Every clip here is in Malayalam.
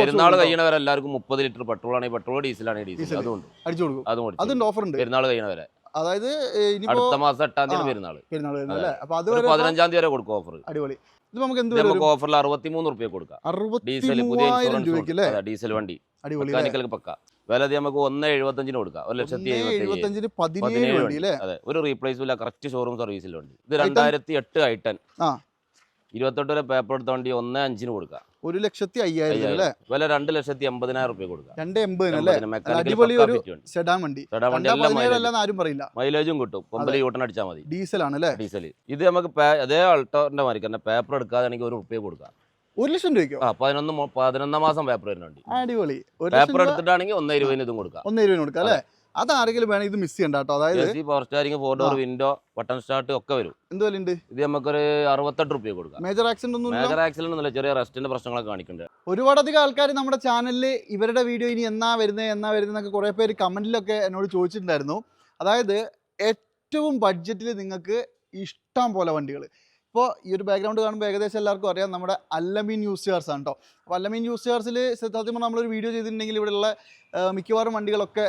പെരുന്നാൾ. കഴിയണവരെ എല്ലാവർക്കും മുപ്പത് ലിറ്റർ പെട്രോൾ ആണെങ്കിൽ പെട്രോൾ ഡീസൽ ഡീസൽ. അതുകൊണ്ട്. അടിച്ചു കൊടുക്കും. അതും അതുണ്ട് ഓഫർ ഉണ്ട്. പെരുന്നാൾ കഴിയണവരെ. അതായത് അടുത്ത മാസം എട്ടാം തീയതി. പെരുന്നാൾ പെരുന്നാൾ അപ്പൊ അതുവരെ പതിനഞ്ചാം തീയതി വരെ കൊടുക്കും ഓഫർ അടിപൊളി. ഇത് നമുക്ക് എന്ത് നമുക്ക് ഓഫറിൽ അറുപത്തിമൂന്ന് റുപ്യ കൊടുക്കാം. ഡീസൽ പുതിയ ഡീസൽ വണ്ടി. മെക്കാനിക്കൽ പക്ക. വില നമുക്ക് ഒന്ന് എഴുപത്തഞ്ചിന് കൊടുക്കാം. ഒരു ലക്ഷത്തി എഴുപത്തഞ്ചിന് പതിനേഴ് വണ്ടി അതെ ഒരു റീപ്ലേസും ഇല്ല. കറക്റ്റ് ഷോറൂം സർവീസിലുണ്ട് ഇത്? രണ്ടായിരത്തി എട്ട് ഐ ആ. ഇരുപത്തെട്ട് വരെ പേപ്പർ എടുത്ത വണ്ടി ഒന്ന് അഞ്ചിന് കൊടുക്കാം ഒരു ലക്ഷത്തി അയ്യായിരം അല്ലേ? വില രണ്ട് ലക്ഷത്തി എൺപതിനായിരം റുപ്യ കൊടുക്കാം രണ്ട് എൺപതിന് മൈലേജ് അല്ലാന്ന് ആരും പറയില്ല. മൈലേജും കിട്ടും. കൊമ്പലി യൂട്ടൺ അടിച്ചാൽ മതി. ഡീസൽ ആണ് അല്ലേ? ഡീസൽ ഇത് നമുക്ക് അതേ അൾട്ടോറിന്റെ മാതിരി തന്നെ പേപ്പർ എടുക്കാതാണെങ്കിൽ ഒരു റുപ്യ കൊടുക്കാം ഒരു ലക്ഷം രൂപയ്ക്കോ? ആ പതിനൊന്ന് പതിനൊന്നാം മാസം പേപ്പർ വരുന്നുണ്ട് അടിപൊളി. പേപ്പർ എടുത്തിട്ടാണെങ്കിൽ ഒന്നേ ഇരുപതിന് ഇതും കൊടുക്കാം. ഒന്നേ ഇരുപതിന് കൊടുക്കാം അല്ലേ? അതാരെങ്കിലും വേണം ഇത് മിസ് ചെയ്യണ്ട കേട്ടോ. അതായത് power steering four door window button start ഒക്കെ വരും. എന്തുവല്ലുണ്ട് ഇത് നമുക്കൊരു അറുപത്തെട്ട് റുപ്യ കൊടുക്കാം. മേജർ ആക്സിഡന്റ് ഒന്നും മേജർ ആക്സിഡന്റ് ഒന്നുമില്ല. ചെറിയ റെസ്റ്റിന്റെ പ്രശ്നങ്ങളൊക്കെ കാണിക്കുന്നുണ്ട്. ഒരുപാടധികം ആൾക്കാർ നമ്മുടെ ചാനലിൽ ഇവരുടെ വീഡിയോ ഇനി എന്നാ വരുന്നത് എന്നാ വരുന്നത് എന്നൊക്കെ കുറേ പേര് കമന്റിലൊക്കെ എന്നോട് ചോദിച്ചിട്ടുണ്ടായിരുന്നു. അതായത് ഏറ്റവും ബഡ്ജറ്റിൽ നിങ്ങൾക്ക് ഇഷ്ടം പോലെ വണ്ടികൾ ഇപ്പോൾ ഈ ഒരു ബാക്ക്ഗ്രൗണ്ട് കാണുമ്പോൾ ഏകദേശം എല്ലാവർക്കും അറിയാം നമ്മുടെ അല്ലമീൻ യൂസേഴ്സ് ആണ് കേട്ടോ അപ്പോൾ അല്ലമീൻ യൂസേഴ്സിൽ കാർസിൽ സത്യം നമ്മളൊരു വീഡിയോ ചെയ്തിട്ടുണ്ടെങ്കിൽ ഇവിടെയുള്ള മിക്കവാറും വണ്ടികളൊക്കെ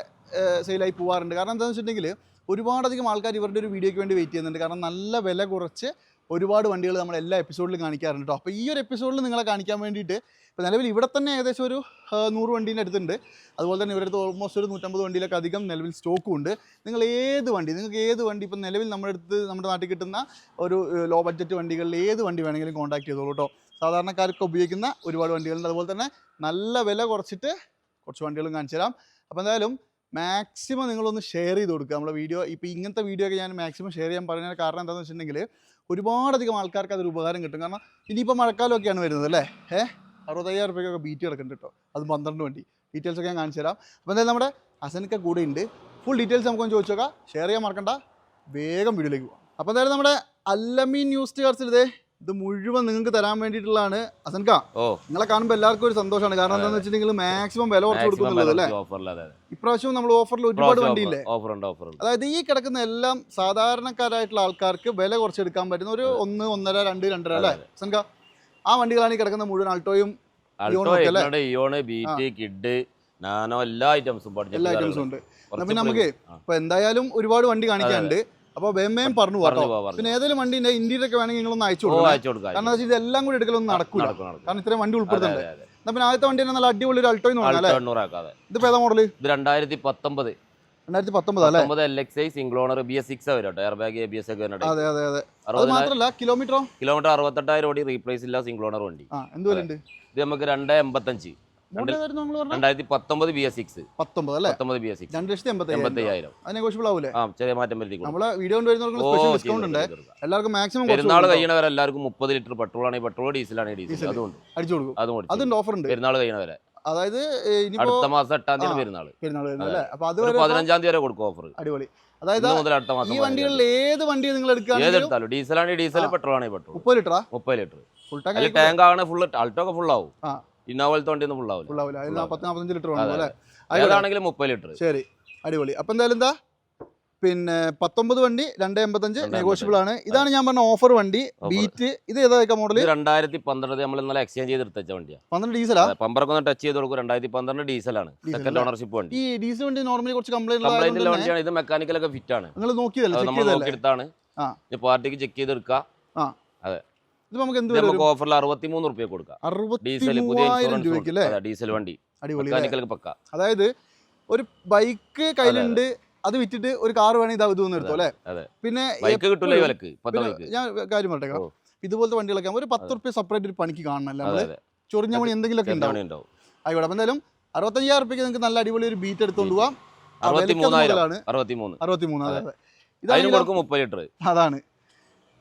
സെയിലായി പോകാറുണ്ട് കാരണം എന്താണെന്ന് വെച്ചിട്ടുണ്ടെങ്കിൽ ഒരുപാടധികം ആൾക്കാർ ഇവരുടെ ഒരു വീഡിയോയ്ക്ക് വേണ്ടി വെയിറ്റ് ചെയ്യുന്നുണ്ട്. കാരണം നല്ല വില കുറച്ച് ഒരുപാട് വണ്ടികൾ നമ്മൾ എല്ലാ എപ്പിസോഡിലും കാണിക്കാറുണ്ട് കേട്ടോ അപ്പോൾ ഈ ഒരു എപ്പിസോഡിൽ നിങ്ങളെ കാണിക്കാൻ വേണ്ടിയിട്ട് ഇപ്പോൾ നിലവിൽ ഇവിടെ തന്നെ ഏകദേശം ഒരു നൂറ് വണ്ടീന്റെ അടുത്തുണ്ട്. അതുപോലെ തന്നെ ഇവരുടെ അടുത്ത് ഓൾമോസ്റ്റ് ഒരു നൂറ്റമ്പത് വണ്ടിയിലൊക്കെ അധികം നിലവിൽ സ്റ്റോക്കും ഉണ്ട്. നിങ്ങൾ ഏത് വണ്ടി നിങ്ങൾക്ക് ഏത് വണ്ടി ഇപ്പം നിലവിൽ നമ്മുടെ അടുത്ത് നമ്മുടെ നാട്ടിൽ കിട്ടുന്ന ഒരു ലോ ബഡ്ജറ്റ് വണ്ടികളിൽ ഏത് വണ്ടി വേണമെങ്കിലും കോൺടാക്ട് ചെയ്തോളൂ കേട്ടോ സാധാരണക്കാർക്ക് ഉപയോഗിക്കുന്ന ഒരുപാട് വണ്ടികളുണ്ട്. അതുപോലെ തന്നെ നല്ല വില കുറച്ചിട്ട് കുറച്ച് വണ്ടികളും കാണിച്ചു തരാം. അപ്പോൾ എന്തായാലും മാക്സിമം നിങ്ങളൊന്ന് ഷെയർ ചെയ്ത് കൊടുക്കുക. നമ്മുടെ വീഡിയോ ഇപ്പോൾ ഇങ്ങനത്തെ വീഡിയോ ഒക്കെ ഞാൻ മാക്സിമം ഷെയർ ചെയ്യാൻ പറഞ്ഞ കാരണം എന്താണെന്ന് വെച്ചിട്ടുണ്ടെങ്കിൽ ഒരുപാടധികം ആൾക്കാർക്ക് അതൊരു ഉപകാരം കിട്ടും. കാരണം ഇനിയിപ്പോൾ മഴക്കാലമൊക്കെയാണ് വരുന്നത് അല്ലേ? ഏഹ് റുപ്യൊക്കെ ബീറ്റ് കിടക്കുന്നുണ്ട് കേട്ടോ. അത് പന്ത്രണ്ട് വണ്ടി. ഡീറ്റെയിൽസ് ഒക്കെ ഞാൻ കാണിച്ചു തരാം. അപ്പോൾ എന്തായാലും നമ്മുടെ അസനൊക്കെ കൂടെ ഉണ്ട്. ഫുൾ ഡീറ്റെയിൽസ് നമുക്കൊന്ന് ചോദിച്ചു നോക്കാം. ഷെയർ ചെയ്യാൻ മറക്കണ്ട. വേഗം വീഡിയോയിലേക്ക് പോകാം അപ്പോൾ എന്തായാലും നമ്മുടെ അല്ലമീൻ ന്യൂസ് കാർസിൽ ഇതേ. ഇത് മുഴുവൻ നിങ്ങൾക്ക് തരാൻ വേണ്ടിയിട്ടുള്ളതാണ്. അസൻക നിങ്ങളെ കാണുമ്പോൾ എല്ലാവർക്കും ഒരു സന്തോഷമാണ്. കാരണം എന്താണെന്ന് വെച്ചിട്ടുണ്ടെങ്കിൽ മാക്സിമം വില കുറച്ച് കൊടുക്കുന്നുള്ളത് അല്ലേ? ഇപ്രാവശ്യം നമ്മൾ ഓഫറിൽ ഒരുപാട് വണ്ടിയില്ലേ? അതായത് ഈ കിടക്കുന്ന എല്ലാം സാധാരണക്കാരായിട്ടുള്ള ആൾക്കാർക്ക് വില കുറച്ചെടുക്കാൻ പറ്റുന്ന ഒരു ഒന്ന് ഒന്നര രണ്ട് രണ്ടര അല്ലേ? അസൻക ആ വണ്ടികളാണ് ഈ കിടക്കുന്ന മുഴുവൻ ആൾട്ടോയും ഇയോണ് ബീറ്റ് കിഡ് നാനോ എല്ലാ ഐറ്റംസും എല്ലാ ഐറ്റംസും ഉണ്ട്. പിന്നെ നമുക്ക് ഇപ്പൊ എന്തായാലും ഒരുപാട് വണ്ടി കാണിക്കാനുണ്ട്. അപ്പൊ വേം വേം പറഞ്ഞു പോട്ടോ പിന്നെ ഏതെങ്കിലും വണ്ടിന്റെ ഇന്റീരിയർ ഒക്കെ വേണമെങ്കിൽ നിങ്ങളൊന്ന് അയച്ചു കൊടുക്കുക കൊടുക്കാം കാരണം ഇതെല്ലാം കൂടി എടുക്കലൊന്നും നടക്കൂല. നടക്കും നടക്കും. കാരണം ഇത്രയും വണ്ടി ഉൾപ്പെടുത്തുന്നുണ്ട്. എന്നാ പിന്നെ ആദ്യത്തെ വണ്ടി തന്നെ നല്ല അടിപൊളി ഒരു അൾട്ടോ എന്ന് പറഞ്ഞാൽ ഇതിപ്പോ ഏതാ മോഡൽ ഇത് രണ്ടായിരത്തി പത്തൊമ്പത് രണ്ടായിരത്തി പത്തൊമ്പത് അല്ലേ? പത്തൊമ്പത് L X I single owner B S six വരും കേട്ടോ air bag A B S ഒക്കെ വരുന്നുണ്ട്. അതെ അതെ അതെ. കിലോമീറ്ററോ കിലോമീറ്റർ അറുപത്തെട്ടായിരം ഓടി റീപ്ലേസ് ഇല്ല സിംഗിൾ ഓണർ വണ്ടി. എന്ത് ഇത് നമുക്ക് രണ്ട് എൺപത്തഞ്ച് രണ്ടായിരത്തി പത്തൊമ്പത് ബി എസ് സിക്സ് പത്തൊമ്പത് അല്ലേ? പത്തൊമ്പത് ബി എസ് സിക്സ് രണ്ട് ലക്ഷത്തി എൺപത്തി എൺപത്തി അത് നെഗോഷ്യബിൾ ആവൂലേ? ആ ചെറിയ മാറ്റം വരുത്തി കൊടുക്കും. നമ്മളെ വീഡിയോ ഡിസ്കൗണ്ട് ഉണ്ട്. എല്ലാവർക്കും മാക്സിമം പെരുന്നാൾ കഴിയണവരെ എല്ലാവർക്കും മുപ്പത് ലിറ്റർ പെട്രോൾ ആണെങ്കിൽ പെട്രോൾ ഡീസലാണെങ്കിൽ ഡീസൽ ഡീസൽ. അതുകൊണ്ട്. അടിച്ചു കൊടുക്കും. അതും കൊടുക്കും അതുണ്ട് ഓഫർ ഉണ്ട്. പെരുന്നാൾ കഴിയണവരെ. അതായത് അടുത്ത മാസം എട്ടാം തീയതി. പെരുന്നാൾ പെരുന്നാൾ അല്ലേ? അപ്പൊ പതിനഞ്ചാം തീയതി വരെ കൊടുക്കും ഓഫർ അടിപൊളി. അതായത് ഇന്ന് മുതൽ അടുത്ത മാസം ഈ വണ്ടികളിൽ ഏത് വണ്ടി നിങ്ങൾ എടുക്കുകയാണെങ്കിലും ഏതെടുത്താലും ഡീസലാണെങ്കിൽ ഡീസൽ പെട്രോൾ ആണെങ്കിൽ പെട്രോൾ മുപ്പത് ലിറ്ററാ? മുപ്പത് ലിറ്റർ. ഫുൾ ടാങ്ക് ടാങ്ക് ആകണേ ഫുൾ അൾട്ടോ ഒക്കെ ഫുൾ ആവും. ആവില്ല. അതിൽ full ആവില്ല. പത്ത് നാൽപ്പത്തഞ്ച് ലിറ്റർ അതെ, അതെ. ഏതാണെങ്കിലും മുപ്പത് ലിറ്റർ. ശരി അടിപൊളി. അപ്പൊ എന്തായാലും എന്താ? പിന്നെ പത്തൊമ്പത് വണ്ടി രണ്ട് എൺപത്തഞ്ച് നെഗോഷ്യബിൾ ആണ്. ഇതാണ് ഞാൻ പറഞ്ഞ ഓഫർ വണ്ടി. ബീറ്റ് ഇത് ഏതാ മോഡൽ രണ്ടായിരത്തി പന്ത്രണ്ട് നമ്മൾ ഇന്നലെ എക്സ്ചേഞ്ച് ചെയ്ത് എടുത്ത വണ്ടിയാണ് പന്ത്രണ്ട് ഡീസലാ പമ്പറൊക്കെ ഒന്ന് ടച്ച് ചെയ്ത് കൊടുക്കും. രണ്ടായിരത്തി പന്ത്രണ്ട് ഡീസലാണ് സെക്കൻഡ് ഓണർഷിപ്പ് വണ്ടി. ഈ ഡീസൽ വണ്ടി നോർമലി കുറച്ച് കംപ്ലൈന്റ് വണ്ടിയാണ്. ഇത് മെക്കാനിക്കലൊക്കെ ഫിറ്റ് ആണ്. നിങ്ങൾ നോക്കിയതല്ലേ? അത് നമ്മൾ നോക്കിയെടുത്താണ്. പാർട്ടിക്ക് ചെക്ക് ചെയ്ത് എടുക്കാം ഇത് നമുക്ക് എന്ത് നമുക്ക് ഓഫറിൽ അറുപത്തി മൂന്ന് റുപ്യ കൊടുക്കാം. ഡീസൽ പുതിയ ഇൻഷുറൻസ് ഡീസൽ വണ്ടി. മെക്കാനിക്കൽ പക്ക അതായത് ഒരു ബൈക്ക് കയ്യിലുണ്ട് അത് വിറ്റിട്ട് ഒരു കാർ വേണമെങ്കിൽ ഇതാ ഇത് എടുത്തു അല്ലേ. പിന്നെ ബൈക്ക് കിട്ടില്ല വിലക്ക്? ഞാൻ കാര്യം പറയട്ടെ ഇതുപോലത്തെ വണ്ടികളൊക്കെ ഒരു പത്ത് റുപ്യ സെപ്പറേറ്റ് ഒരു പണിക്ക് കാണണമല്ലോ അതെ നമ്മൾ ചൊറിഞ്ഞ മണി എന്തെങ്കിലുമൊക്കെ ഉണ്ടാവും. ആയിക്കോട്ടെ അപ്പം എന്തായാലും അറുപത്തഞ്ചായിരം റുപ്യക്ക് നിങ്ങൾക്ക് നല്ല അടിപൊളി ഒരു ബീറ്റ് എടുത്തുകൊണ്ട് പോവാം അറുപത്തിമൂന്ന്. അറുപത്തി മൂന്നായിരം അറുപത്തി മൂന്ന് അറുപത്തി മൂന്ന് അതെ അതാണ്.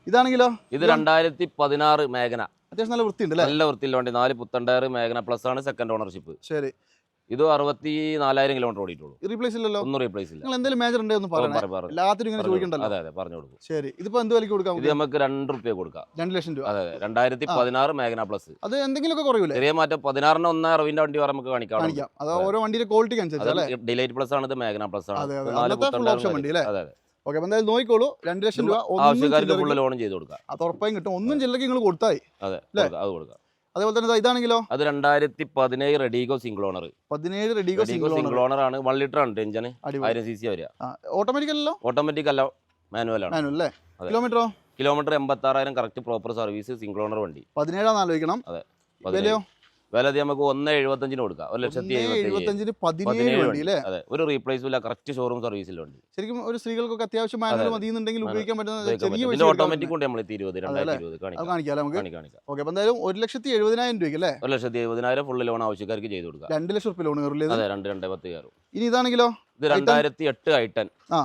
ഇതാണെങ്കിലോ? ഇത് രണ്ടായിരത്തി പതിനാറ് മേഘന. അത്യാവശ്യം നല്ല വൃത്തിയുണ്ട് അല്ലേ? നല്ല വൃത്തിയുള്ള വണ്ടി. നാല് പുത്തണ്ടാറ് മേഘന പ്ലസ് ആണ് സെക്കൻഡ് ഓണർഷിപ്പ് ശരി. ഇത് അറുപത്തി നാലായിരം കിലോമീറ്റർ ഓടിയിട്ടുള്ളൂ റീപ്ലേസ് ഇല്ലല്ലോ? ഒന്നും റീപ്ലേസ് ഇല്ല. നിങ്ങൾ എന്തെങ്കിലും മേജർ ഉണ്ടെന്ന്. എല്ലാത്തിനും ഇങ്ങനെ പറഞ്ഞു ചോദിക്കണ്ടല്ലോ. അതെ അതെ പറഞ്ഞു കൊടുക്കും. ശരി. ഇതിപ്പോ എന്ത് വിലക്ക് കൊടുക്കാം ഇത് നമുക്ക്? രണ്ട് റുപ്യ കൊടുക്കാം. രണ്ട് ലക്ഷം രൂപ. അതെ അതെ. രണ്ടായിരത്തി പതിനാറ് മേഘന പ്ലസ് അത് എന്തെങ്കിലുമൊക്കെ കുറയൂലേ? ചെറിയ മാറ്റം പതിനാറിന് ഒന്ന് അറിവിന്റെ വണ്ടി വരെ നമുക്ക് കാണിക്കാം. കാണിക്കാം. അത്. ഓരോ വണ്ടിയുടെ ക്വാളിറ്റി അനുസരിച്ച് ഡിലൈറ്റ് പ്ലസ് ആണ് ഇത് മേഘന പ്ലസ് ആണ്. അതെ? അതെ അതെ. ഓക്കെ അപ്പൊ എന്തായാലും നോക്കിക്കോളൂ. രണ്ട് ലക്ഷം രൂപ ആവശ്യക്കാർക്ക് ലോണും ചെയ്ത് കൊടുക്കാം അത് ഉറപ്പായും കിട്ടും. ഒന്നും ചില്ലക്ക് നിങ്ങൾ കൊടുത്തായി. അതെ അത് കൊടുക്കാം അതേപോലെ തന്നെ ഇതാണെങ്കിലോ? അത് രണ്ടായിരത്തി പതിനേഴ് റെഡിഗോ സിംഗിൾ ഓണർ പതിനേഴ് റെഡിഗോ സിംഗിൾ ഓണർ ആണ്. വൺ ലിറ്റർ ആണ് എഞ്ചിന് ആയിരം സി സി വരിക. ഓട്ടോമാറ്റിക് അല്ലല്ലോ ഓട്ടോമാറ്റിക് അല്ല മാനുവൽ ആണ്. മാനുവൽ അല്ലേ. കിലോമീറ്ററോ കിലോമീറ്റർ എൺപത്തി ആറായിരം correct proper service single owner വണ്ടി. പതിനേഴാന്ന് ആലോചിക്കണം. അതെ വിലയോ? വില അത് നമുക്ക് ഒന്ന് എഴുപത്തഞ്ചിന് കൊടുക്കാം. ഒരു ലക്ഷത്തി എഴുപത്തി എഴുപത്തഞ്ചിന് പതിനേഴ് പതിനേഴ് വണ്ടി വണ്ടി. അല്ലേ? അതെ. ഒരു റീപ്ലേസും ഇല്ല കറക്റ്റ് ഷോറൂം സർവീസിൽ വണ്ടി ശരിക്കും ഒരു സ്ത്രീകൾക്കൊക്കെ അത്യാവശ്യം മാനുവൽ അതെ. മതി എന്നുണ്ടെങ്കിൽ ഉപയോഗിക്കാൻ പറ്റുന്ന ചെറിയ ഓട്ടോമാറ്റിക് ഉണ്ട് നമ്മൾ ഇരുപത് രണ്ടായിരത്തി ഇരുപത്. അത് കാണിക്കാം കാണിക്കാം നമുക്ക്. കാണിക്കാം കാണിക്കാം. ഓക്കെ അപ്പം എന്തായാലും ഒരു ലക്ഷത്തി എഴുപതിനായിരം രൂപയ്ക്ക് അല്ലേ? ഒരു ലക്ഷത്തി എഴുപതിനായിരം ഫുള്ള് ലോൺ ആവശ്യക്കാർക്ക് ചെയ്ത് കൊടുക്കാം. രണ്ട് ലക്ഷം റുപ്യ ലോൺ കയറില്ല അതെ രണ്ട് രണ്ടേ പത്ത് കയറും. ഇനി ഇതാണെങ്കിലോ? ഇത് രണ്ടായിരത്തി എട്ട് ഐട്ടൻ ആ.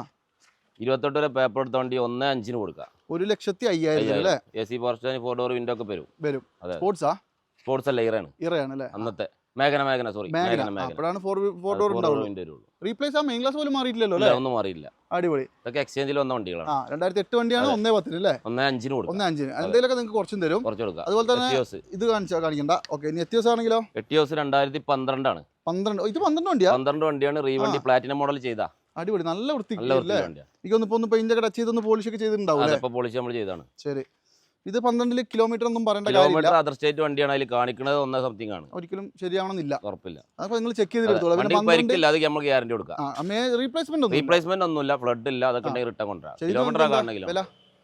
ഇരുപത്തെട്ട് വരെ പേപ്പർ എടുത്ത വണ്ടി ഒന്ന് അഞ്ചിന് കൊടുക്കാം. ഒരു ലക്ഷത്തി അയ്യായിരം അല്ലേ? A C four stand four door window ഒക്കെ വരും. വരും. അതെ. സ്പോർട്സാ സ്പോർട്സ് അല്ല ഇറയാണ്. ഇറയാണ് അല്ലേ അന്നത്തെ മേഘന മേഘന സോറി മേഘന. അപ്പോഴാണ് ഫോർ ഫോർ ഡോർ ഉണ്ടാവുള്ളൂ. റീപ്ലേസ് ആ മെയിൻ ക്ലാസ് പോലും മാറിയിട്ടില്ലല്ലോ അല്ലേ? ഒന്നും മാറിയില്ല അടിപൊളി. ഇതൊക്കെ എക്സ്ചേഞ്ചിൽ വന്ന വണ്ടികളാണ്. ആ രണ്ടായിരത്തി എട്ട് വണ്ടിയാണ്. ഒന്നേ പത്തിന് അല്ലേ? ഒന്നേ അഞ്ചിന് കൊടുക്കും. ഒന്നേ അഞ്ചിന്. എന്തെങ്കിലുമൊക്കെ നിങ്ങൾക്ക് കുറച്ചും തരും. കുറച്ച് കൊടുക്കുക അതുപോലെ തന്നെ ഇത് കാണിച്ചാ കാണിക്കണ്ട. ഓക്കെ ഇനി എത്തിയോസ് ആണെങ്കിലോ? എറ്റിയോസ് രണ്ടായിരത്തി പന്ത്രണ്ടാണ്. പന്ത്രണ്ട്. ഇത് പന്ത്രണ്ട് വണ്ടിയാ? പന്ത്രണ്ട് വണ്ടിയാണ് റീ വണ്ടി പ്ലാറ്റിനം മോഡൽ ചെയ്താ. അടിപൊളി. നല്ല വൃത്തി നല്ല അല്ലേ വൃത്തിയുള്ള വണ്ടിയാണ് എനിക്കൊന്ന് ഇപ്പൊ ഒന്ന് പെയിന്റ് ഒക്കെ ടച്ച് ചെയ്തൊന്ന് പോളിഷ് ഒക്കെ ചെയ്തിട്ടുണ്ടാവും അല്ലേ അപ്പോൾ പോളിഷ് നമ്മൾ ചെയ്താണ്. ശരി. ഇത് പന്ത്രണ്ടിൽ കിലോമീറ്റർ ഒന്നും പറയേണ്ട കാര്യമില്ല. കിലോമീറ്റർ അതർ സ്റ്റേറ്റ് വണ്ടിയാണ് അതിൽ കാണിക്കുന്നത് ഒന്നേ സംതിങ് ആണ്. ഒരിക്കലും ശരിയാവണമെന്നില്ല. ഉറപ്പില്ല. അപ്പോൾ നിങ്ങൾ ചെക്ക് ചെയ്തിട്ടുള്ളൂ വണ്ടി പിന്നെ പന്ത്രണ്ട് പരിക്കില്ല അത് ഗ്യാരണ്ടി കൊടുക്കാം. ആ റീപ്ലേസ്മെന്റ് ഒന്നും റീപ്ലേസ്മെന്റ് ഒന്നുമില്ല ഫ്ലഡ് ഇല്ല അതൊക്കെ ഉണ്ടെങ്കിൽ റിട്ടേൺ കൊണ്ടുവരാം. ശരി, ഇത് കിലോമീറ്റർ എന്താ കാണണമെങ്കിലും വില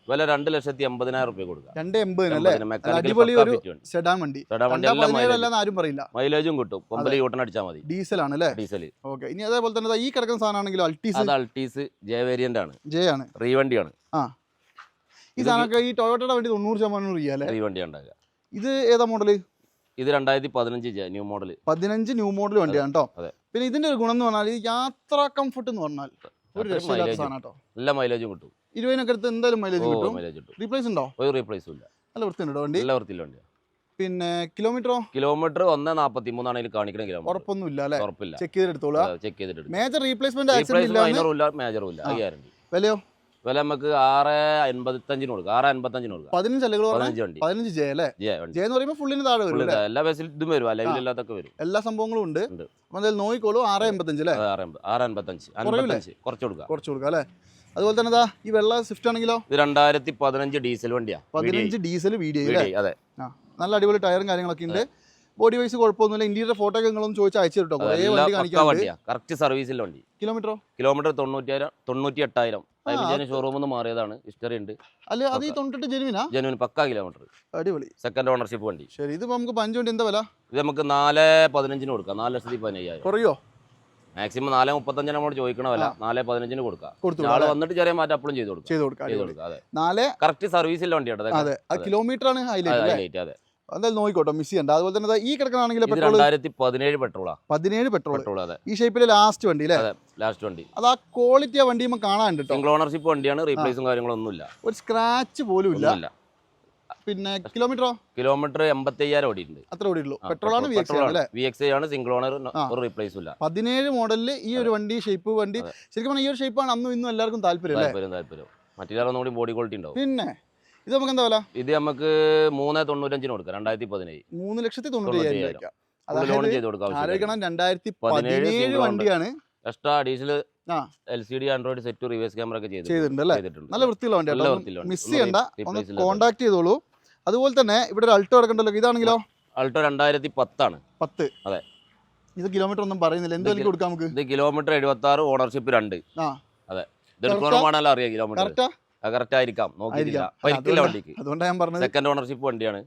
വില രണ്ട് ലക്ഷത്തി എൺപതിനായിരം റുപ്യ കൊടുക്കാം. രണ്ട് എൺപതിന് അല്ലേ? മെക്കാനിക്കൽ അടിപൊളി ഒരു വണ്ടി സെഡാൻ വണ്ടി. ചേട്ടാ വണ്ടി രണ്ടാ എല്ലാം പതിനേഴ് മൈലേജ് അല്ലാന്ന് ആരും പറയില്ല. മൈലേജും കിട്ടും. കൊമ്പലി യൂട്ടൺ അടിച്ചാൽ മതി. ഡീസൽ ആണ് അല്ലേ? ഡീസൽ ഓക്കെ ഇനി അതേപോലെ തന്നെ ദാ ഈ കിടക്കുന്ന സാധനമാണെങ്കിലും അൾട്ടീസ് അത് അൾട്ടീസ് ജെ വേരിയന്റ് ആണ്. ജെ ആണ്. റീ വണ്ടിയാണ്. ഈ സാധനമൊക്കെ ഈ ടൊയോട്ടയുടെ വണ്ടി തൊണ്ണൂറ് ശതമാനം റിയ അല്ലേ? റീ വണ്ടിയാണ് ഉണ്ടാകുക ഇത് ഏതാ മോഡൽ ഇത് രണ്ടായിരത്തി പതിനഞ്ച് ന്യൂ മോഡൽ പതിനഞ്ച് ന്യൂ മോഡൽ വണ്ടിയാണ് കേട്ടോ. പിന്നെ ഇതിന്റെ ഒരു ഗുണം എന്ന് പറഞ്ഞാൽ ഈ യാത്ര കംഫർട്ട് എന്ന് പറഞ്ഞാൽ ഒരു രക്ഷയില്ലാത്ത മൈലേജ് സാധനം കേട്ടോ. നല്ല മൈലേജും കിട്ടും. ഇരുപതിനൊക്കെ അടുത്ത് എന്തായാലും മൈലേജ് കിട്ടും. മൈലേജ് കിട്ടും. റീപ്ലേസ് ഉണ്ടോ? ഒരു റീപ്ലേസും ഇല്ല. നല്ല വൃത്തിയുണ്ടോ വണ്ടി. നല്ല വൃത്തിയില്ല വണ്ടിയാണ് പിന്നെ കിലോമീറ്ററോ കിലോമീറ്റർ ഒന്ന് നാൽപ്പത്തി മൂന്നാണ് ഇതിൽ കാണിക്കുന്ന കിലോമീറ്റർ ഉറപ്പൊന്നും ഇല്ല അല്ലേ? ഉറപ്പില്ല. ചെക്ക് ചെയ്തെടുത്തോളൂ ചെക്ക് ചെയ്തിട്ടുണ്ട് മേജർ റീപ്ലേസ്മെന്റ് ആക്സിഡന്റ് ഇല്ല മേജറും ഇല്ല. ഗ്യാരണ്ടി വിലയോ? വില നമുക്ക് ആറ് അൻപത്തഞ്ചിന് കൊടുക്കാം. ആറ് അൻപത്തഞ്ചിന് കൊടുക്കാം. പതിനഞ്ച് അല്ലേ പറഞ്ഞാൽ പതിനഞ്ച് വണ്ടി. പതിനഞ്ച് ജെ അല്ലേ? ജെ എന്ന് പറയുമ്പോൾ ഫുള്ളിന് താഴെ വരും Full അല്ലേ? എല്ലാ ബസ്സിൽ ഇതും വരും. അലവിലില്ലാത്തൊക്കെ വരും. എല്ലാ സംഭവങ്ങളും ഉണ്ട്. നോയിക്കോളൂ എന്തായാലും ആറ് എൺപത്തഞ്ച് അല്ലേ? ആറ് അൻപത്തഞ്ച് കുറച്ച് കൊടുക്കാം. കുറച്ച് കൊടുക്കാം അല്ലേ? അതുപോലെ തന്നെ ഈ വെള്ള സ്വിഫ്റ്റ് ആണെങ്കിലോ? ഇത് രണ്ടായിരത്തി പതിനഞ്ച് ഡീസൽ വണ്ടിയാ. പതിനഞ്ച് ഡീസൽ വീഡിയോ അതെ. നല്ല അടിപൊളി ടയറും കാര്യങ്ങളൊക്കെ ഉണ്ട്. ബോഡി വൈസ് കുഴപ്പമൊന്നുമില്ല. ഇന്ത്യയുടെ ഫോട്ടോ ഒക്കെ നിങ്ങളൊന്ന് ചോദിച്ചാൽ അയച്ചു കേട്ടോ കുറേ വണ്ടി വണ്ടിയാ. കറക്റ്റ് സർവീസിലെ വണ്ടി. കിലോമീറ്ററോ കിലോമീറ്റർ തൊണ്ണൂറ്റിയായിരം തൊണ്ണൂറ്റി എട്ടായിരം അതിന് ഷോറൂമിൽ നിന്ന് മാറിയതാണ്. ഹിസ്റ്ററി ഉണ്ട്. അല്ല അത് ഈ തൊണ്ടിട്ട് ജെനുവിനാ ജെനുവിൻ പക്കാ കിലോമീറ്റർ അടിപൊളി. സെക്കൻഡ് ഓണർഷിപ്പ് വണ്ടി. ശരി ഇത് നമുക്ക് പഞ്ച് വണ്ടി എന്താ വില? ഇത് നമുക്ക് നാല് പതിനഞ്ചിന് കൊടുക്കാം. നാല് ലക്ഷത്തി പതിനയ്യായിരം. കുറയോ? മാക്സിമം നാല് മുപ്പത്തഞ്ചിന് നമ്മൾ ചോദിക്കണ വില. നാല് പതിനഞ്ചിന് കൊടുക്കാം. ആൾ വന്നിട്ട് ചെറിയ മാറ്റം അപ്പോഴും ചെയ്ത് കൊടുക്കാം. ചെയ്ത് കൊടുക്കാം അതെ. നാല് കറക്റ്റ് സർവീസിൽ ആ കിലോമീറ്റർ ആണ് ഹൈലൈറ്റ് അതെ. എന്തായാലും നോക്കിക്കോട്ടോ മിസ് ചെയ്യണ്ട. അതുപോലെ തന്നെ ഈ കിടക്കണാണെങ്കിൽ പെട്രോൾ രണ്ടായിരത്തി പതിനേഴ് പെട്രോളാ പതിനേഴ് പെട്രോൾ പെട്രോൾ അതെ. ഈ ഷേപ്പിലെ ലാസ്റ്റ് വണ്ടി അല്ലേ ലാസ്റ്റ് വണ്ടി. അത് ആ ക്വാളിറ്റി ആ വണ്ടി കാണാൻ സിംഗിൾ ഓണർഷിപ്പ് വണ്ടിയാണ് റീപ്ലേസും കാര്യങ്ങളൊന്നും ഇല്ല ഒരു സ്ക്രാച്ച് പോലും ഇല്ല. പിന്നെ കിലോമീറ്ററോ കിലോമീറ്റർ എൺപത്തി അയ്യായിരം ഓടിയിട്ടുണ്ട്. അത്ര ഓടിയുള്ളൂ പെട്രോൾ ആണ് വി എക്സ് അല്ലേ? വി എക്സ് ആണ് സിംഗിൾ ഓണർ. ഒരു റീപ്ലേസും ഇല്ല. പതിനേഴ് മോഡലിൽ ഈ ഒരു വണ്ടി ഷേപ്പ് വണ്ടി. ശരിക്കും പറഞ്ഞാൽ ഈ ഒരു ഷേപ്പാണ് അന്നും ഇന്നും എല്ലാവർക്കും താല്പര്യം താല്പര്യം താല്പര്യം. മറ്റേ കൂടി ബോഡി ക്വാളിറ്റി ഉണ്ടാവും. പിന്നെ ഇത് നമുക്ക് എന്താ വില? ഇത് നമുക്ക് മൂന്ന് തൊണ്ണൂറ്റഞ്ചിന് കൊടുക്കാം രണ്ടായിരത്തി പതിനേഴ്. മൂന്ന് ലക്ഷത്തി തൊണ്ണൂറ്റി അയ്യായിരം തൊണ്ണൂറ്റി രൂപയ്ക്ക്. ലോൺ ചെയ്ത് കൊടുക്കാം ആലോചിക്കണം രണ്ടായിരത്തി പതിനേഴ് പതിനേഴ് വണ്ടിയാണ്. എക്സ്ട്രാ അഡീഷണൽ ആ. L C D Android set reverse camera ഒക്കെ ചെയ്തിട്ടുണ്ട്. നല്ല വൃത്തിയുള്ള വണ്ടി. മിസ് ചെയ്യണ്ട. ഒന്ന് ചെയ്തോളൂ. അതുപോലെ തന്നെ ഇവിടെ ഒരു അൾട്ടോ കിടക്കണ്ടല്ലോ. ഇതാണെങ്കിലോ? അൾട്ടോ രണ്ടായിരത്തി പത്താണ്. പത്ത്. അതെ. ഇത് കിലോമീറ്റർ ഒന്നും പറയുന്നില്ല. എന്ത് കൊടുക്കാം നമുക്ക്? ഇത് കിലോമീറ്റർ എഴുപത്തി ആറ് ഓണർഷിപ്പ് രണ്ട് അതെ. ഇത് എടുക്കണമെന്നാണല്ലോ അറിയാം കിലോമീറ്റർ കറക്റ്റാ ആയിരിക്കാം. വണ്ടിക്ക്. അതുകൊണ്ടാണ് ഞാൻ പറഞ്ഞത് സെക്കൻഡ് ഓണർഷിപ്പ് വണ്ടിയാണ്.